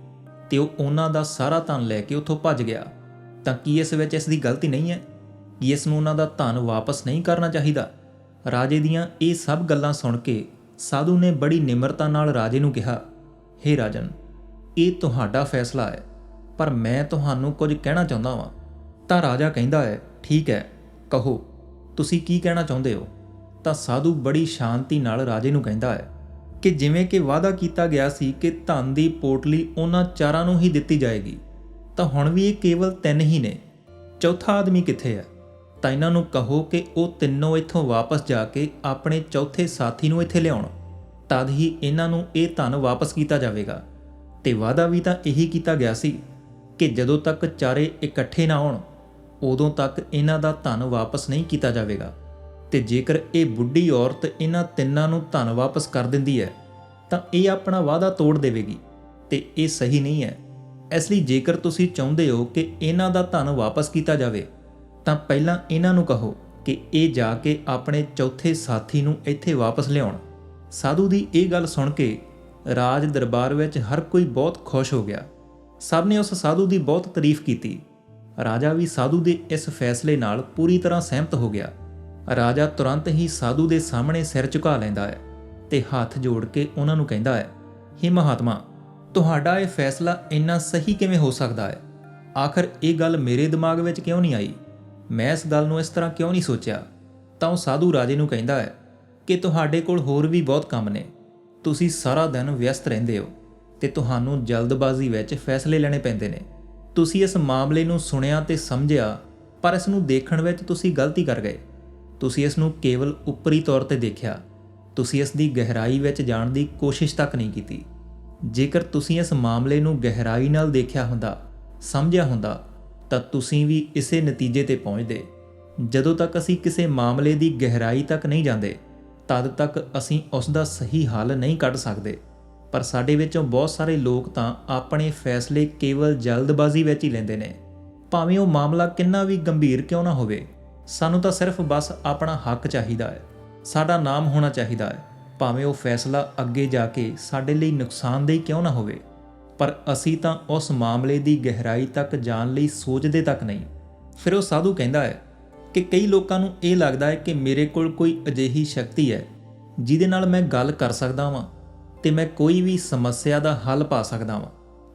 ਤੇ ਉਹ ਉਹਨਾਂ ਦਾ ਸਾਰਾ ਧਨ ਲੈ ਕੇ ਉੱਥੋਂ ਭੱਜ ਗਿਆ। ਤਾਂ ਕੀ ਇਸ ਵਿੱਚ ਇਸ ਦੀ ਗਲਤੀ ਨਹੀਂ ਹੈ? ਕਿ ਇਸ ਨੂੰ ਉਹਨਾਂ ਦਾ ਧਨ ਵਾਪਸ ਨਹੀਂ ਕਰਨਾ ਚਾਹੀਦਾ? ਰਾਜੇ ਦੀਆਂ ਇਹ ਸਭ ਗੱਲਾਂ ਸੁਣ ਕੇ ਸਾਧੂ ਨੇ ਬੜੀ ਨਿਮਰਤਾ ਨਾਲ ਰਾਜੇ ਨੂੰ ਕਿਹਾ हे ਰਾਜਨ, ਇਹ ਤੁਹਾਡਾ ਫੈਸਲਾ ਹੈ। ਪਰ ਮੈਂ ਤੁਹਾਨੂੰ ਕੁਝ ਕਹਿਣਾ ਚਾਹੁੰਦਾ ਹਾਂ ਤਾਂ ਰਾਜਾ ਕਹਿੰਦਾ ਹੈ, ਠੀਕ ਹੈ, ਕਹੋ, ਤੁਸੀਂ ਕੀ ਕਹਿਣਾ ਚਾਹੁੰਦੇ ਹੋ? ਤਾਂ ਸਾਧੂ ਬੜੀ ਸ਼ਾਂਤੀ ਨਾਲ ਰਾਜੇ ਨੂੰ ਕਹਿੰਦਾ ਹੈ ਕਿ ਜਿਵੇਂ ਕਿ ਵਾਅਦਾ ਕੀਤਾ ਗਿਆ ਸੀ ਕਿ ਧਨ ਦੀ ਪੋਟਲੀ ਉਹਨਾਂ ਚਾਰਾਂ ਨੂੰ ਹੀ ਦਿੱਤੀ ਜਾਏਗੀ, ਤਾਂ ਹੁਣ ਵੀ ਇਹ ਕੇਵਲ ਤਿੰਨ ਹੀ ਨੇ। ਚੌਥਾ ਆਦਮੀ ਕਿੱਥੇ ਹੈ? ਤਾਂ ਇਹਨਾਂ ਨੂੰ ਕਹੋ ਕਿ ਉਹ ਤਿੰਨੋਂ ਇੱਥੋਂ ਵਾਪਸ ਜਾ ਕੇ ਆਪਣੇ ਚੌਥੇ ਸਾਥੀ ਨੂੰ ਇੱਥੇ ਲਿਆਉਣ, ਤਦ ਹੀ ਇਹਨਾਂ ਨੂੰ ਇਹ ਧਨ ਵਾਪਸ ਕੀਤਾ ਜਾਵੇਗਾ। ਤੇ ਵਾਅਦਾ ਵੀ ਤਾਂ ਇਹੀ ਕੀਤਾ ਗਿਆ ਸੀ ਕਿ ਜਦੋਂ ਤੱਕ ਚਾਰੇ ਇਕੱਠੇ ਨਾ ਹੋਣ, ਉਦੋਂ ਤੱਕ ਇਹਨਾਂ ਦਾ ਧਨ ਵਾਪਸ ਨਹੀਂ ਕੀਤਾ ਜਾਵੇਗਾ। ਤੇ ਜੇਕਰ ਇਹ ਬੁੱਢੀ ਔਰਤ ਇਹਨਾਂ ਤਿੰਨਾਂ ਨੂੰ ਧਨ ਵਾਪਸ ਕਰ ਦਿੰਦੀ ਹੈ, ਤਾਂ ਇਹ ਆਪਣਾ ਵਾਅਦਾ ਤੋੜ ਦੇਵੇਗੀ। ਤੇ ਇਹ ਸਹੀ ਨਹੀਂ ਹੈ। ਇਸ ਲਈ ਜੇਕਰ ਤੁਸੀਂ ਚਾਹੁੰਦੇ ਹੋ ਕਿ ਇਹਨਾਂ ਦਾ ਧਨ ਵਾਪਸ ਕੀਤਾ ਜਾਵੇ, ਤਾਂ ਪਹਿਲਾਂ ਇਹਨਾਂ ਨੂੰ ਕਹੋ ਕਿ ਇਹ ਜਾ ਕੇ ਆਪਣੇ ਚੌਥੇ ਸਾਥੀ ਨੂੰ ਇੱਥੇ ਵਾਪਸ ਲਿਆਉਣ। ਸਾਧੂ ਦੀ ਇਹ ਗੱਲ ਸੁਣ ਕੇ ਰਾਜ ਦਰਬਾਰ ਵਿੱਚ ਹਰ ਕੋਈ ਬਹੁਤ ਖੁਸ਼ ਹੋ ਗਿਆ। ਸਭ ਨੇ ਉਸ ਸਾਧੂ ਦੀ ਬਹੁਤ ਤਾਰੀਫ ਕੀਤੀ। ਰਾਜਾ ਵੀ ਸਾਧੂ ਦੇ ਇਸ ਫੈਸਲੇ ਨਾਲ ਪੂਰੀ ਤਰ੍ਹਾਂ ਸਹਿਮਤ ਹੋ ਗਿਆ। ਰਾਜਾ ਤੁਰੰਤ ਹੀ ਸਾਧੂ ਦੇ ਸਾਹਮਣੇ ਸਿਰ ਝੁਕਾ ਲੈਂਦਾ ਹੈ ਤੇ ਹੱਥ ਜੋੜ ਕੇ ਉਹਨਾਂ ਨੂੰ ਕਹਿੰਦਾ ਹੈ हे ਮਹਾਤਮਾ, ਤੁਹਾਡਾ ਇਹ ਫੈਸਲਾ ਇੰਨਾ ਸਹੀ ਕਿਵੇਂ ਹੋ ਸਕਦਾ ਹੈ? ਆਖਰ ਇਹ ਗੱਲ ਮੇਰੇ ਦਿਮਾਗ ਵਿੱਚ ਕਿਉਂ ਨਹੀਂ ਆਈ? ਮੈਂ ਇਸ ਗੱਲ ਨੂੰ ਇਸ ਤਰ੍ਹਾਂ ਕਿਉਂ ਨਹੀਂ ਸੋਚਿਆ? ਤਾਂ ਉਹ ਸਾਧੂ ਰਾਜੇ ਨੂੰ ਕਹਿੰਦਾ ਹੈ, ਕਿ ਤੁਹਾਡੇ ਕੋਲ ਹੋਰ ਵੀ ਬਹੁਤ ਕੰਮ ਨੇ। ਤੁਸੀਂ ਸਾਰਾ ਦਿਨ ਵਿਅਸਤ ਰਹਿੰਦੇ ਹੋ। ਤੇ ਤੁਹਾਨੂੰ ਜਲਦਬਾਜ਼ੀ ਵਿੱਚ ਫੈਸਲੇ ਲੈਣੇ ਪੈਂਦੇ ਨੇ। ਤੁਸੀਂ ਇਸ ਮਾਮਲੇ ਨੂੰ ਸੁਣਿਆ ਤੇ ਸਮਝਿਆ, ਪਰ ਇਸ ਨੂੰ ਦੇਖਣ ਵਿੱਚ ਤੁਸੀਂ ਗਲਤੀ ਕਰ ਗਏ। ਤੁਸੀਂ ਇਸ ਨੂੰ ਕੇਵਲ ਉੱਪਰੀ ਤੌਰ ਤੇ ਦੇਖਿਆ। ਤੁਸੀਂ ਇਸ ਦੀ ਗਹਿਰਾਈ ਵਿੱਚ ਜਾਣ ਦੀ ਕੋਸ਼ਿਸ਼ ਤੱਕ ਨਹੀਂ ਕੀਤੀ। ਜੇਕਰ ਤੁਸੀਂ ਇਸ ਮਾਮਲੇ ਨੂੰ ਗਹਿਰਾਈ ਨਾਲ ਦੇਖਿਆ ਹੁੰਦਾ, ਸਮਝਿਆ ਹੁੰਦਾ, ਤਾਂ ਤੁਸੀਂ ਵੀ ਇਸੇ ਨਤੀਜੇ ਤੇ ਪਹੁੰਚਦੇ। ਜਦੋਂ ਤੱਕ ਅਸੀਂ ਕਿਸੇ ਮਾਮਲੇ ਦੀ ਗਹਿਰਾਈ ਤੱਕ ਨਹੀਂ ਜਾਂਦੇ, ਤਦ ਤੱਕ ਅਸੀਂ ਉਸ ਦਾ ਸਹੀ ਹੱਲ ਨਹੀਂ ਕੱਢ ਸਕਦੇ। ਪਰ ਸਾਡੇ ਵਿੱਚੋਂ ਬਹੁਤ ਸਾਰੇ ਲੋਕ ਤਾਂ ਆਪਣੇ ਫੈਸਲੇ ਕੇਵਲ ਜਲਦਬਾਜ਼ੀ ਵਿੱਚ ਹੀ ਲੈਂਦੇ ਨੇ। ਭਾਵੇਂ ਉਹ ਮਾਮਲਾ ਕਿੰਨਾ ਵੀ ਗੰਭੀਰ ਕਿਉਂ ਨਾ ਹੋਵੇ, ਸਾਨੂੰ ਤਾਂ ਸਿਰਫ ਬਸ ਆਪਣਾ ਹੱਕ ਚਾਹੀਦਾ ਹੈ, ਸਾਡਾ ਨਾਮ ਹੋਣਾ ਚਾਹੀਦਾ ਹੈ। ਭਾਵੇਂ ਉਹ ਫੈਸਲਾ ਅੱਗੇ ਜਾ ਕੇ ਸਾਡੇ ਲਈ ਨੁਕਸਾਨਦੇਹ ਕਿਉਂ ਨਾ ਹੋਵੇ, ਪਰ ਅਸੀਂ ਤਾਂ ਉਸ ਮਾਮਲੇ ਦੀ ਗਹਿਰਾਈ ਤੱਕ ਜਾਣ ਲਈ ਸੋਚਦੇ ਤੱਕ ਨਹੀਂ। ਫਿਰ ਉਹ ਸਾਧੂ ਕਹਿੰਦਾ ਹੈ ਕਿ ਕਈ ਲੋਕਾਂ ਨੂੰ ਇਹ ਲੱਗਦਾ ਹੈ ਕਿ ਮੇਰੇ ਕੋਲ ਕੋਈ ਅਜਿਹੀ ਸ਼ਕਤੀ ਹੈ, ਜਿਹਦੇ ਨਾਲ ਮੈਂ ਗੱਲ ਕਰ ਸਕਦਾ ਹਾਂ ਤੇ ਮੈਂ ਕੋਈ ਵੀ ਸਮੱਸਿਆ ਦਾ ਹੱਲ ਪਾ ਸਕਦਾ ਹਾਂ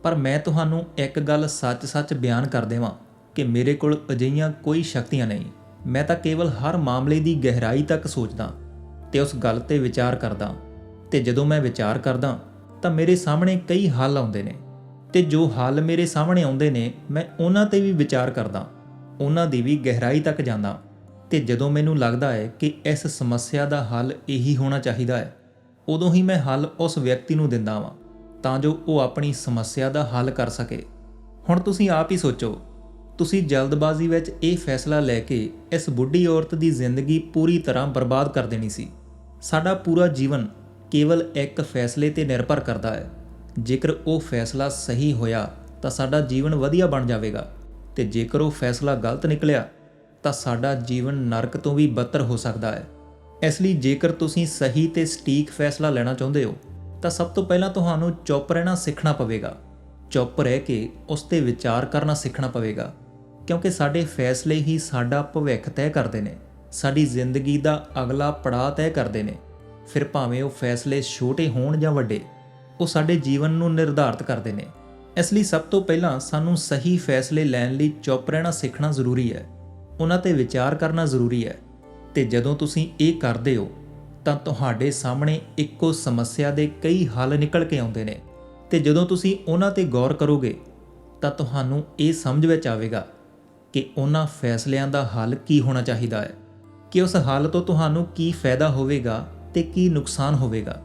ਪਰ ਮੈਂ ਤੁਹਾਨੂੰ ਇੱਕ ਗੱਲ ਸੱਚ-ਸੱਚ ਬਿਆਨ ਕਰ ਦੇਵਾਂ ਕਿ ਮੇਰੇ ਕੋਲ ਅਜਿਹੀਆਂ ਕੋਈ ਸ਼ਕਤੀਆਂ ਨਹੀਂ। ਮੈਂ ਤਾਂ ਕੇਵਲ ਹਰ ਮਾਮਲੇ ਦੀ ਗਹਿਰਾਈ ਤੱਕ ਸੋਚਦਾ ਤੇ ਉਸ ਗੱਲ ਤੇ ਵਿਚਾਰ ਕਰਦਾ। ਤੇ ਜਦੋਂ ਮੈਂ ਵਿਚਾਰ ਕਰਦਾ ਤਾਂ ਮੇਰੇ ਸਾਹਮਣੇ ਕਈ ਹੱਲ ਆਉਂਦੇ ਨੇ। ਤੇ ਜੋ ਹੱਲ ਮੇਰੇ ਸਾਹਮਣੇ ਆਉਂਦੇ ਨੇ, ਮੈਂ ਉਹਨਾਂ ਤੇ ਵੀ ਵਿਚਾਰ ਕਰਦਾ। ਉਹਨਾਂ ਦੀ ਵੀ ਗਹਿਰਾਈ ਤੱਕ ਜਾਂਦਾ। ਤੇ ਜਦੋਂ ਮੈਨੂੰ ਲੱਗਦਾ ਹੈ ਕਿ ਇਸ ਸਮੱਸਿਆ ਦਾ ਹੱਲ ਇਹੀ ਹੋਣਾ ਚਾਹੀਦਾ ਹੈ ਉਦੋਂ ਹੀ ਮੈਂ ਹੱਲ ਉਸ ਵਿਅਕਤੀ ਨੂੰ ਦਿੰਦਾ ਵਾਂ, ਤਾਂ ਜੋ ਉਹ ਆਪਣੀ ਸਮੱਸਿਆ ਦਾ ਹੱਲ ਕਰ ਸਕੇ। ਹੁਣ ਤੁਸੀਂ ਆਪ ਹੀ ਸੋਚੋ, ਤੁਸੀਂ ਜਲਦਬਾਜ਼ੀ ਵਿੱਚ ਇਹ ਫੈਸਲਾ ਲੈ ਕੇ ਇਸ ਬੁੱਢੀ ਔਰਤ ਦੀ ਜ਼ਿੰਦਗੀ ਪੂਰੀ ਤਰ੍ਹਾਂ ਬਰਬਾਦ ਕਰ ਦੇਣੀ ਸੀ। ਸਾਡਾ ਪੂਰਾ ਜੀਵਨ ਕੇਵਲ ਇੱਕ ਫੈਸਲੇ ਤੇ ਨਿਰਭਰ ਕਰਦਾ ਹੈ। ਜੇਕਰ ਉਹ ਫੈਸਲਾ ਸਹੀ ਹੋਇਆ, ਤਾਂ ਸਾਡਾ ਜੀਵਨ ਵਧੀਆ ਬਣ ਜਾਵੇਗਾ। ਤੇ ਜੇਕਰ ਉਹ ਫੈਸਲਾ ਗਲਤ ਨਿਕਲਿਆ, ਤਾਂ ਸਾਡਾ ਜੀਵਨ ਨਰਕ ਤੋਂ ਵੀ ਬਦਤਰ ਹੋ ਸਕਦਾ ਹੈ। ਇਸ ਲਈ ਜੇਕਰ ਤੁਸੀਂ ਸਹੀ ਤੇ ਸਟੀਕ ਫੈਸਲਾ ਲੈਣਾ ਚਾਹੁੰਦੇ ਹੋ, ਤਾਂ ਸਭ ਤੋਂ ਪਹਿਲਾਂ ਤੁਹਾਨੂੰ ਚੁੱਪ ਰਹਿਣਾ ਸਿੱਖਣਾ ਪਵੇਗਾ। ਚੁੱਪ ਰਹਿ ਕੇ ਉਸ ਤੇ ਵਿਚਾਰ ਕਰਨਾ ਸਿੱਖਣਾ ਪਵੇਗਾ, ਕਿਉਂਕਿ ਸਾਡੇ ਫੈਸਲੇ ਹੀ ਸਾਡਾ ਭਵਿੱਖ ਤੈਅ ਕਰਦੇ ਨੇ। ਸਾਡੀ ਜ਼ਿੰਦਗੀ ਦਾ ਅਗਲਾ ਪੜਾਅ ਤੈਅ ਕਰਦੇ ਨੇ। ਫਿਰ ਭਾਵੇਂ ਉਹ ਫੈਸਲੇ ਛੋਟੇ ਹੋਣ ਜਾਂ ਵੱਡੇ, ਉਹ ਸਾਡੇ ਜੀਵਨ ਨੂੰ ਨਿਰਧਾਰਤ ਕਰਦੇ ਨੇ। ਇਸ ਲਈ ਸਭ ਤੋਂ ਪਹਿਲਾਂ ਸਾਨੂੰ ਸਹੀ ਫੈਸਲੇ ਲੈਣ ਲਈ ਚੁੱਪ ਰਹਿਣਾ ਸਿੱਖਣਾ ਜ਼ਰੂਰੀ ਹੈ। ਉਹਨਾਂ ਤੇ ਵਿਚਾਰ ਕਰਨਾ ਜ਼ਰੂਰੀ ਹੈ। ਤੇ ਜਦੋਂ ਤੁਸੀਂ ਇਹ ਕਰਦੇ ਹੋ, ਤਾਂ ਤੁਹਾਡੇ ਸਾਹਮਣੇ ਇੱਕੋ ਸਮੱਸਿਆ ਦੇ ਕਈ ਹੱਲ ਨਿਕਲ ਕੇ ਆਉਂਦੇ ਨੇ। ਤੇ ਜਦੋਂ ਤੁਸੀਂ ਉਹਨਾਂ ਤੇ ਗੌਰ ਕਰੋਗੇ, ਤਾਂ ਤੁਹਾਨੂੰ ਇਹ ਸਮਝ ਵਿੱਚ ਆਵੇਗਾ ਕਿ ਉਹਨਾਂ ਫੈਸਲਿਆਂ ਦਾ ਹੱਲ ਕੀ ਹੋਣਾ ਚਾਹੀਦਾ ਹੈ। ਕਿ ਉਸ ਹੱਲ ਤੋਂ ਤੁਹਾਨੂੰ ਕੀ ਫਾਇਦਾ ਹੋਵੇਗਾ ਤੇ ਕੀ ਨੁਕਸਾਨ ਹੋਵੇਗਾ।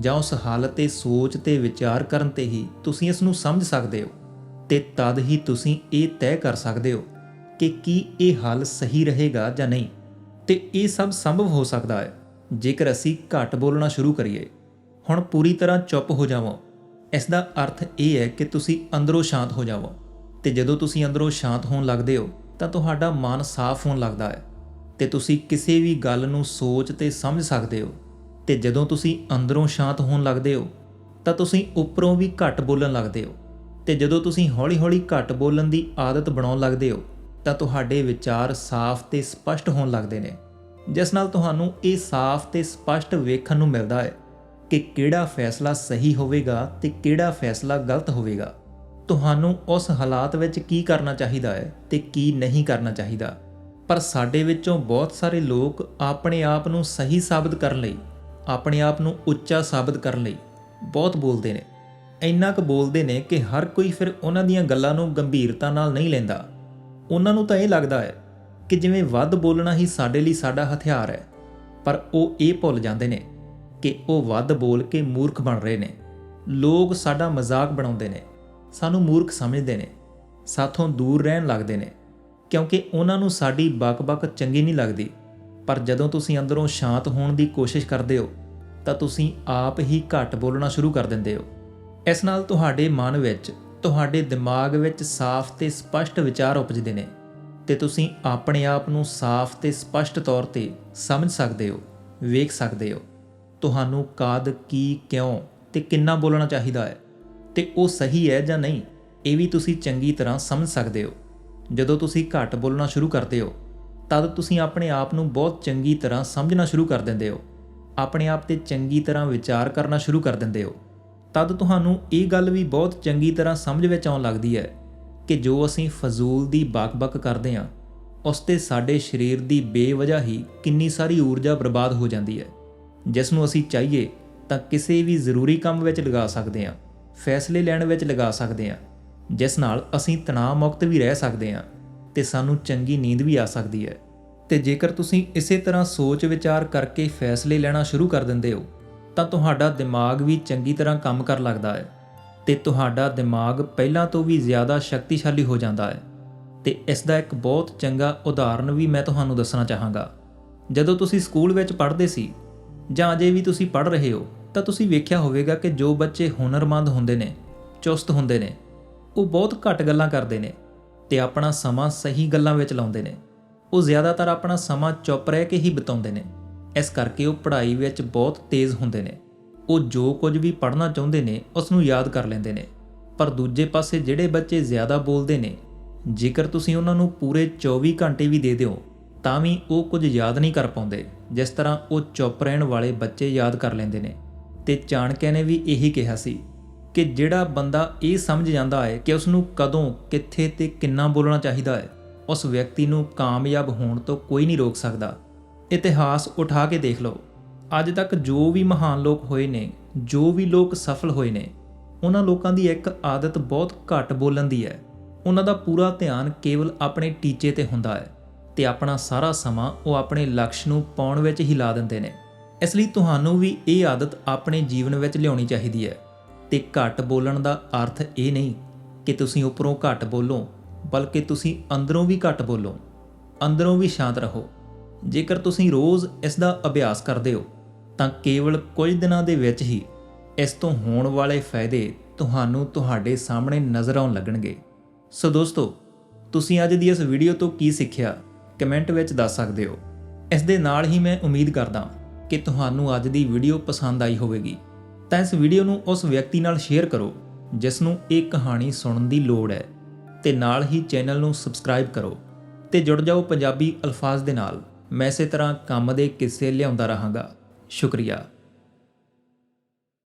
ਜਾਂ ਉਸ ਹਾਲਤ ਤੇ ਸੋਚ ਤੇ ਵਿਚਾਰ ਕਰਨ ਤੇ ਹੀ ਤੁਸੀਂ ਇਸ ਨੂੰ ਸਮਝ ਸਕਦੇ ਹੋ। ਤੇ ਤਦ ਹੀ ਤੁਸੀਂ ਇਹ ਤੈਅ ਕਰ ਸਕਦੇ ਹੋ ਕਿ ਕੀ ਇਹ ਹੱਲ ਸਹੀ ਰਹੇਗਾ ਜਾਂ ਨਹੀਂ। ਤੇ ਇਹ ਸਭ ਸੰਭਵ ਹੋ ਸਕਦਾ ਹੈ, ਜੇਕਰ ਅਸੀਂ ਘੱਟ ਬੋਲਣਾ ਸ਼ੁਰੂ ਕਰੀਏ। ਹੁਣ ਪੂਰੀ ਤਰ੍ਹਾਂ ਚੁੱਪ ਹੋ ਜਾਵੋ। ਇਸ ਦਾ ਅਰਥ ਇਹ ਹੈ ਕਿ ਤੁਸੀਂ ਅੰਦਰੋਂ ਸ਼ਾਂਤ ਹੋ ਜਾਵੋ। ਤੇ ਜਦੋਂ ਤੁਸੀਂ ਅੰਦਰੋਂ ਸ਼ਾਂਤ ਹੋਣ ਲੱਗਦੇ ਹੋ, ਤਾਂ ਤੁਹਾਡਾ ਮਨ ਸਾਫ਼ ਹੋਣ ਲੱਗਦਾ ਹੈ। ਤੇ ਤੁਸੀਂ ਕਿਸੇ ਵੀ ਗੱਲ ਨੂੰ ਸੋਚ ਤੇ ਸਮਝ ਸਕਦੇ ਹੋ। ਤੇ ਜਦੋਂ ਤੁਸੀਂ ਅੰਦਰੋਂ ਸ਼ਾਂਤ ਹੋਣ ਲੱਗਦੇ ਹੋ, ਤਾਂ ਤੁਸੀਂ ਉੱਪਰੋਂ ਵੀ ਘੱਟ ਬੋਲਣ ਲੱਗਦੇ ਹੋ। ਤੇ ਜਦੋਂ ਤੁਸੀਂ ਹੌਲੀ-ਹੌਲੀ ਘੱਟ ਬੋਲਣ ਦੀ ਆਦਤ ਬਣਾਉਣ ਲੱਗਦੇ ਹੋ ਤਾਂ ਤੁਹਾਡੇ ਵਿਚਾਰ ਸਾਫ਼ ਤੇ ਸਪਸ਼ਟ ਹੋਣ ਲੱਗਦੇ ਨੇ। ਜਿਸ ਨਾਲ ਤੁਹਾਨੂੰ ਇਹ ਸਾਫ਼ ਤੇ ਸਪਸ਼ਟ ਵੇਖਣ ਨੂੰ ਮਿਲਦਾ ਹੈ ਕਿ ਕਿਹੜਾ ਫੈਸਲਾ ਸਹੀ ਹੋਵੇਗਾ ਤੇ ਕਿਹੜਾ ਫੈਸਲਾ ਗਲਤ ਹੋਵੇਗਾ। ਤੁਹਾਨੂੰ ਉਸ ਹਾਲਾਤ ਵਿੱਚ ਕੀ ਕਰਨਾ ਚਾਹੀਦਾ ਹੈ ਤੇ ਕੀ ਨਹੀਂ ਕਰਨਾ ਚਾਹੀਦਾ। ਪਰ ਸਾਡੇ ਵਿੱਚੋਂ ਬਹੁਤ ਸਾਰੇ ਲੋਕ ਆਪਣੇ ਆਪ ਨੂੰ ਸਹੀ ਸਾਬਤ ਕਰਨ ਲਈ, ਆਪਣੇ ਆਪ ਨੂੰ ਉੱਚਾ ਸਾਬਤ ਕਰਨ ਲਈ ਬਹੁਤ ਬੋਲਦੇ ਨੇ। ਇੰਨਾ ਕੁ ਬੋਲਦੇ ਨੇ ਕਿ ਹਰ ਕੋਈ ਫਿਰ ਉਹਨਾਂ ਦੀਆਂ ਗੱਲਾਂ ਨੂੰ ਗੰਭੀਰਤਾ ਨਾਲ ਨਹੀਂ ਲੈਂਦਾ। ਉਹਨਾਂ ਨੂੰ ਤਾਂ ਇਹ ਲੱਗਦਾ ਹੈ ਕਿ ਜਿਵੇਂ ਵੱਧ ਬੋਲਣਾ ਹੀ ਸਾਡੇ ਲਈ ਸਾਡਾ ਹਥਿਆਰ ਹੈ, ਪਰ ਉਹ ਇਹ ਭੁੱਲ ਜਾਂਦੇ ਨੇ ਕਿ ਉਹ ਵੱਧ ਬੋਲ ਕੇ ਮੂਰਖ ਬਣ ਰਹੇ ਨੇ। ਲੋਕ ਸਾਡਾ ਮਜ਼ਾਕ ਬਣਾਉਂਦੇ ਨੇ, ਸਾਨੂੰ ਮੂਰਖ ਸਮਝਦੇ ਨੇ, ਸਾਥੋਂ ਦੂਰ ਰਹਿਣ ਲੱਗਦੇ ਨੇ, ਕਿਉਂਕਿ ਉਹਨਾਂ ਨੂੰ ਸਾਡੀ ਬਕ-ਬਕ ਚੰਗੀ ਨਹੀਂ ਲੱਗਦੀ। ਪਰ ਜਦੋਂ ਤੁਸੀਂ ਅੰਦਰੋਂ ਸ਼ਾਂਤ ਹੋਣ ਦੀ ਕੋਸ਼ਿਸ਼ ਕਰਦੇ ਹੋ, ਤਾਂ ਤੁਸੀਂ ਆਪ ਹੀ ਘੱਟ ਬੋਲਣਾ ਸ਼ੁਰੂ ਕਰ ਦਿੰਦੇ ਹੋ। ਇਸ ਨਾਲ ਤੁਹਾਡੇ ਮਨ ਵਿੱਚ ਤੁਹਾਡੇ ਦਿਮਾਗ ਵਿੱਚ ਸਾਫ਼ ਤੇ ਸਪਸ਼ਟ ਵਿਚਾਰ ਉਪਜਦੇ ਨੇ ਤੇ ਤੁਸੀਂ ਆਪਣੇ ਆਪ ਨੂੰ ਸਾਫ਼ ਤੇ ਸਪਸ਼ਟ ਤੌਰ ਤੇ ਸਮਝ ਸਕਦੇ ਹੋ, ਵੇਖ ਸਕਦੇ ਹੋ। ਤੁਹਾਨੂੰ ਕਾਦ, ਕੀ, ਕਿਉਂ ਤੇ ਕਿੰਨਾ ਬੋਲਣਾ ਚਾਹੀਦਾ ਹੈ? ਤੇ ਉਹ ਸਹੀ ਹੈ ਜਾਂ ਨਹੀਂ, ਇਹ ਵੀ ਤੁਸੀਂ ਚੰਗੀ ਤਰ੍ਹਾਂ ਸਮਝ ਸਕਦੇ ਹੋ। ਜਦੋਂ ਤੁਸੀਂ ਘੱਟ ਬੋਲਣਾ ਸ਼ੁਰੂ ਕਰਦੇ ਹੋ, ਤਦ ਤੁਸੀਂ ਆਪਣੇ ਆਪ ਨੂੰ ਬਹੁਤ ਚੰਗੀ ਤਰ੍ਹਾਂ ਸਮਝਣਾ ਸ਼ੁਰੂ ਕਰ ਦਿੰਦੇ ਹੋ। ਆਪਣੇ ਆਪ ਤੇ ਚੰਗੀ ਤਰ੍ਹਾਂ ਵਿਚਾਰ ਕਰਨਾ ਸ਼ੁਰੂ ਕਰ ਦਿੰਦੇ ਹੋ। ਤਦ ਤੁਹਾਨੂੰ ਇਹ ਗੱਲ ਵੀ ਬਹੁਤ ਚੰਗੀ ਤਰ੍ਹਾਂ ਸਮਝ ਵਿੱਚ ਆਉਣ ਲੱਗਦੀ ਹੈ ਕਿ ਜੋ ਅਸੀਂ ਫਜ਼ੂਲ ਦੀ ਬਕ-ਬਕ ਕਰਦੇ ਹਾਂ, ਉਸ ਤੇ ਸਾਡੇ ਸਰੀਰ ਦੀ ਬੇਵਜ੍ਹਾ ਹੀ ਕਿੰਨੀ ਸਾਰੀ ਊਰਜਾ ਬਰਬਾਦ ਹੋ ਜਾਂਦੀ ਹੈ। ਜਿਸ ਨੂੰ ਅਸੀਂ ਚਾਹੀਏ ਤਾਂ ਕਿਸੇ ਵੀ ਜ਼ਰੂਰੀ ਕੰਮ ਵਿੱਚ ਲਗਾ ਸਕਦੇ ਹਾਂ, ਫੈਸਲੇ ਲੈਣ ਵਿੱਚ ਲਗਾ ਸਕਦੇ ਹਾਂ, ਜਿਸ ਨਾਲ ਅਸੀਂ ਤਣਾਅ ਮੁਕਤ ਵੀ ਰਹਿ ਸਕਦੇ ਹਾਂ ਤੇ ਸਾਨੂੰ ਚੰਗੀ ਨੀਂਦ ਵੀ ਆ ਸਕਦੀ ਹੈ। ਤੇ ਜੇਕਰ ਤੁਸੀਂ ਇਸੇ ਤਰ੍ਹਾਂ ਸੋਚ ਵਿਚਾਰ ਕਰਕੇ ਫੈਸਲੇ ਲੈਣਾ ਸ਼ੁਰੂ ਕਰ ਦਿੰਦੇ ਹੋ ਤਾਂ ਤੁਹਾਡਾ ਦਿਮਾਗ ਵੀ ਚੰਗੀ ਤਰ੍ਹਾਂ ਕੰਮ ਕਰ ਲੱਗਦਾ ਹੈ ਤੇ ਤੁਹਾਡਾ ਦਿਮਾਗ ਪਹਿਲਾਂ ਤੋਂ ਵੀ ਜ਼ਿਆਦਾ ਸ਼ਕਤੀਸ਼ਾਲੀ ਹੋ ਜਾਂਦਾ ਹੈ ਤੇ ਇਸ ਦਾ ਇੱਕ ਬਹੁਤ ਚੰਗਾ ਉਦਾਹਰਨ ਵੀ ਮੈਂ ਤੁਹਾਨੂੰ ਦੱਸਣਾ ਚਾਹਾਂਗਾ। ਜਦੋਂ ਤੁਸੀਂ ਸਕੂਲ ਵਿੱਚ ਪੜ੍ਹਦੇ ਸੀ ਜਾਂ ਅਜੇ ਵੀ ਤੁਸੀਂ ਪੜ੍ਹ ਰਹੇ ਹੋ, ਤਾਂ ਤੁਸੀਂ ਵੇਖਿਆ ਹੋਵੇਗਾ ਕਿ ਜੋ ਬੱਚੇ ਹੁਨਰਮੰਦ ਹੁੰਦੇ ਨੇ, ਚੁਸਤ ਹੁੰਦੇ ਨੇ, ਉਹ ਬਹੁਤ ਘੱਟ ਗੱਲਾਂ ਕਰਦੇ ਨੇ ਤੇ ਆਪਣਾ ਸਮਾਂ ਸਹੀ ਗੱਲਾਂ ਵਿੱਚ ਲਾਉਂਦੇ ਨੇ। ਉਹ ਜ਼ਿਆਦਾਤਰ ਆਪਣਾ ਸਮਾਂ ਚੁੱਪ ਰਹਿ ਕੇ ਹੀ ਬਿਤਾਉਂਦੇ ਨੇ। ਇਸ ਕਰਕੇ ਉਹ ਪੜ੍ਹਾਈ ਵਿੱਚ ਬਹੁਤ ਤੇਜ਼ ਹੁੰਦੇ ਨੇ। ਉਹ ਜੋ ਕੁਝ ਵੀ ਪੜ੍ਹਨਾ ਚਾਹੁੰਦੇ ਨੇ ਉਸ ਨੂੰ ਯਾਦ ਕਰ ਲੈਂਦੇ ਨੇ। ਪਰ ਦੂਜੇ ਪਾਸੇ ਜਿਹੜੇ ਬੱਚੇ ਜ਼ਿਆਦਾ ਬੋਲਦੇ ਨੇ, ਜੇਕਰ ਤੁਸੀਂ ਉਹਨਾਂ ਨੂੰ ਪੂਰੇ 24 ਘੰਟੇ ਵੀ ਦੇ ਦਿਓ, ਤਾਂ ਵੀ ਉਹ ਕੁਝ ਯਾਦ ਨਹੀਂ ਕਰ ਪਾਉਂਦੇ, ਜਿਸ ਤਰ੍ਹਾਂ ਉਹ ਚੁੱਪ ਰਹਿਣ ਵਾਲੇ ਬੱਚੇ ਯਾਦ ਕਰ ਲੈਂਦੇ ਨੇ। ਤੇ ਚਾਣਕਿਆ ਨੇ ਵੀ ਇਹੀ ਕਿਹਾ ਸੀ ਕਿ ਜਿਹੜਾ ਬੰਦਾ ਇਹ ਸਮਝ ਜਾਂਦਾ ਹੈ ਕਿ ਉਸ ਨੂੰ ਕਦੋਂ, ਕਿੱਥੇ ਤੇ ਕਿੰਨਾ ਬੋਲਣਾ ਚਾਹੀਦਾ ਹੈ, ਉਸ ਵਿਅਕਤੀ ਨੂੰ ਕਾਮਯਾਬ ਹੋਣ ਤੋਂ ਕੋਈ ਨਹੀਂ ਰੋਕ ਸਕਦਾ। ਇਤਿਹਾਸ ਉਠਾ ਕੇ ਦੇਖ ਲਓ। ਅੱਜ ਤੱਕ ਜੋ ਵੀ ਮਹਾਨ ਲੋਕ ਹੋਏ ਨੇ, ਜੋ ਵੀ ਲੋਕ ਸਫਲ ਹੋਏ ਨੇ, ਉਹਨਾਂ ਲੋਕਾਂ ਦੀ ਇੱਕ ਆਦਤ ਬਹੁਤ ਘੱਟ ਬੋਲਣ ਦੀ ਹੈ। ਉਹਨਾਂ ਦਾ ਪੂਰਾ ਧਿਆਨ ਕੇਵਲ ਆਪਣੇ ਟੀਚੇ ਤੇ ਹੁੰਦਾ ਹੈ ਤੇ ਆਪਣਾ ਸਾਰਾ ਸਮਾਂ ਉਹ ਆਪਣੇ ਲਕਸ਼ ਨੂੰ ਪਾਉਣ ਵਿੱਚ ਹੀ ਲਾ ਦਿੰਦੇ ਨੇ। ਇਸ ਲਈ ਤੁਹਾਨੂੰ ਵੀ ਇਹ ਆਦਤ ਆਪਣੇ ਜੀਵਨ ਵਿੱਚ ਲਿਆਉਣੀ ਚਾਹੀਦੀ ਹੈ। ਤੇ ਘੱਟ ਬੋਲਣ ਦਾ ਅਰਥ ਇਹ ਨਹੀਂ ਕਿ ਤੁਸੀਂ ਉੱਪਰੋਂ ਘੱਟ ਬੋਲੋ, ਬਲਕਿ ਤੁਸੀਂ ਅੰਦਰੋਂ ਵੀ ਘੱਟ ਬੋਲੋ। ਅੰਦਰੋਂ ਵੀ ਸ਼ਾਂਤ ਰਹੋ। ਜੇਕਰ ਤੁਸੀਂ ਰੋਜ਼ ਇਸ ਦਾ ਅਭਿਆਸ ਕਰਦੇ ਹੋ, ਤਾਂ ਕੇਵਲ ਕੁਝ ਦਿਨਾਂ ਦੇ ਵਿੱਚ ਹੀ ਇਸ ਤੋਂ ਹੋਣ ਵਾਲੇ ਫਾਇਦੇ ਤੁਹਾਨੂੰ ਤੁਹਾਡੇ ਸਾਹਮਣੇ ਨਜ਼ਰ ਆਉਣ ਲੱਗਣਗੇ। ਸੋ ਦੋਸਤੋ, ਤੁਸੀਂ ਅੱਜ ਦੀ ਇਸ ਵੀਡੀਓ ਤੋਂ ਕੀ ਸਿੱਖਿਆ, ਕਮੈਂਟ ਵਿੱਚ ਦੱਸ ਸਕਦੇ ਹੋ। ਇਸ ਦੇ ਨਾਲ ਹੀ ਮੈਂ ਉਮੀਦ ਕਰਦਾ ਕਿ ਤੁਹਾਨੂੰ ਅੱਜ ਦੀ ਵੀਡੀਓ ਪਸੰਦ ਆਈ ਹੋਵੇਗੀ। ਤਾਂ ਇਸ ਵੀਡੀਓ ਨੂੰ ਉਸ ਵਿਅਕਤੀ ਨਾਲ ਸ਼ੇਅਰ ਕਰੋ, ਜਿਸ ਨੂੰ ਇਹ ਕਹਾਣੀ ਸੁਣਨ ਦੀ ਲੋੜ ਹੈ। ਤੇ ਨਾਲ ਹੀ ਚੈਨਲ ਨੂੰ ਸਬਸਕ੍ਰਾਈਬ ਕਰੋ, ਤੇ ਜੁੜ ਜਾਓ ਪੰਜਾਬੀ ਅਲਫਾਜ਼ ਦੇ ਨਾਲ। ਮੈਂ ਇਸੇ ਤਰ੍ਹਾਂ ਕੰਮ ਦੇ ਕਿੱਸੇ ਲਿਆਉਂਦਾ ਰਹਾਂਗਾ। ਸ਼ੁਕਰੀਆ।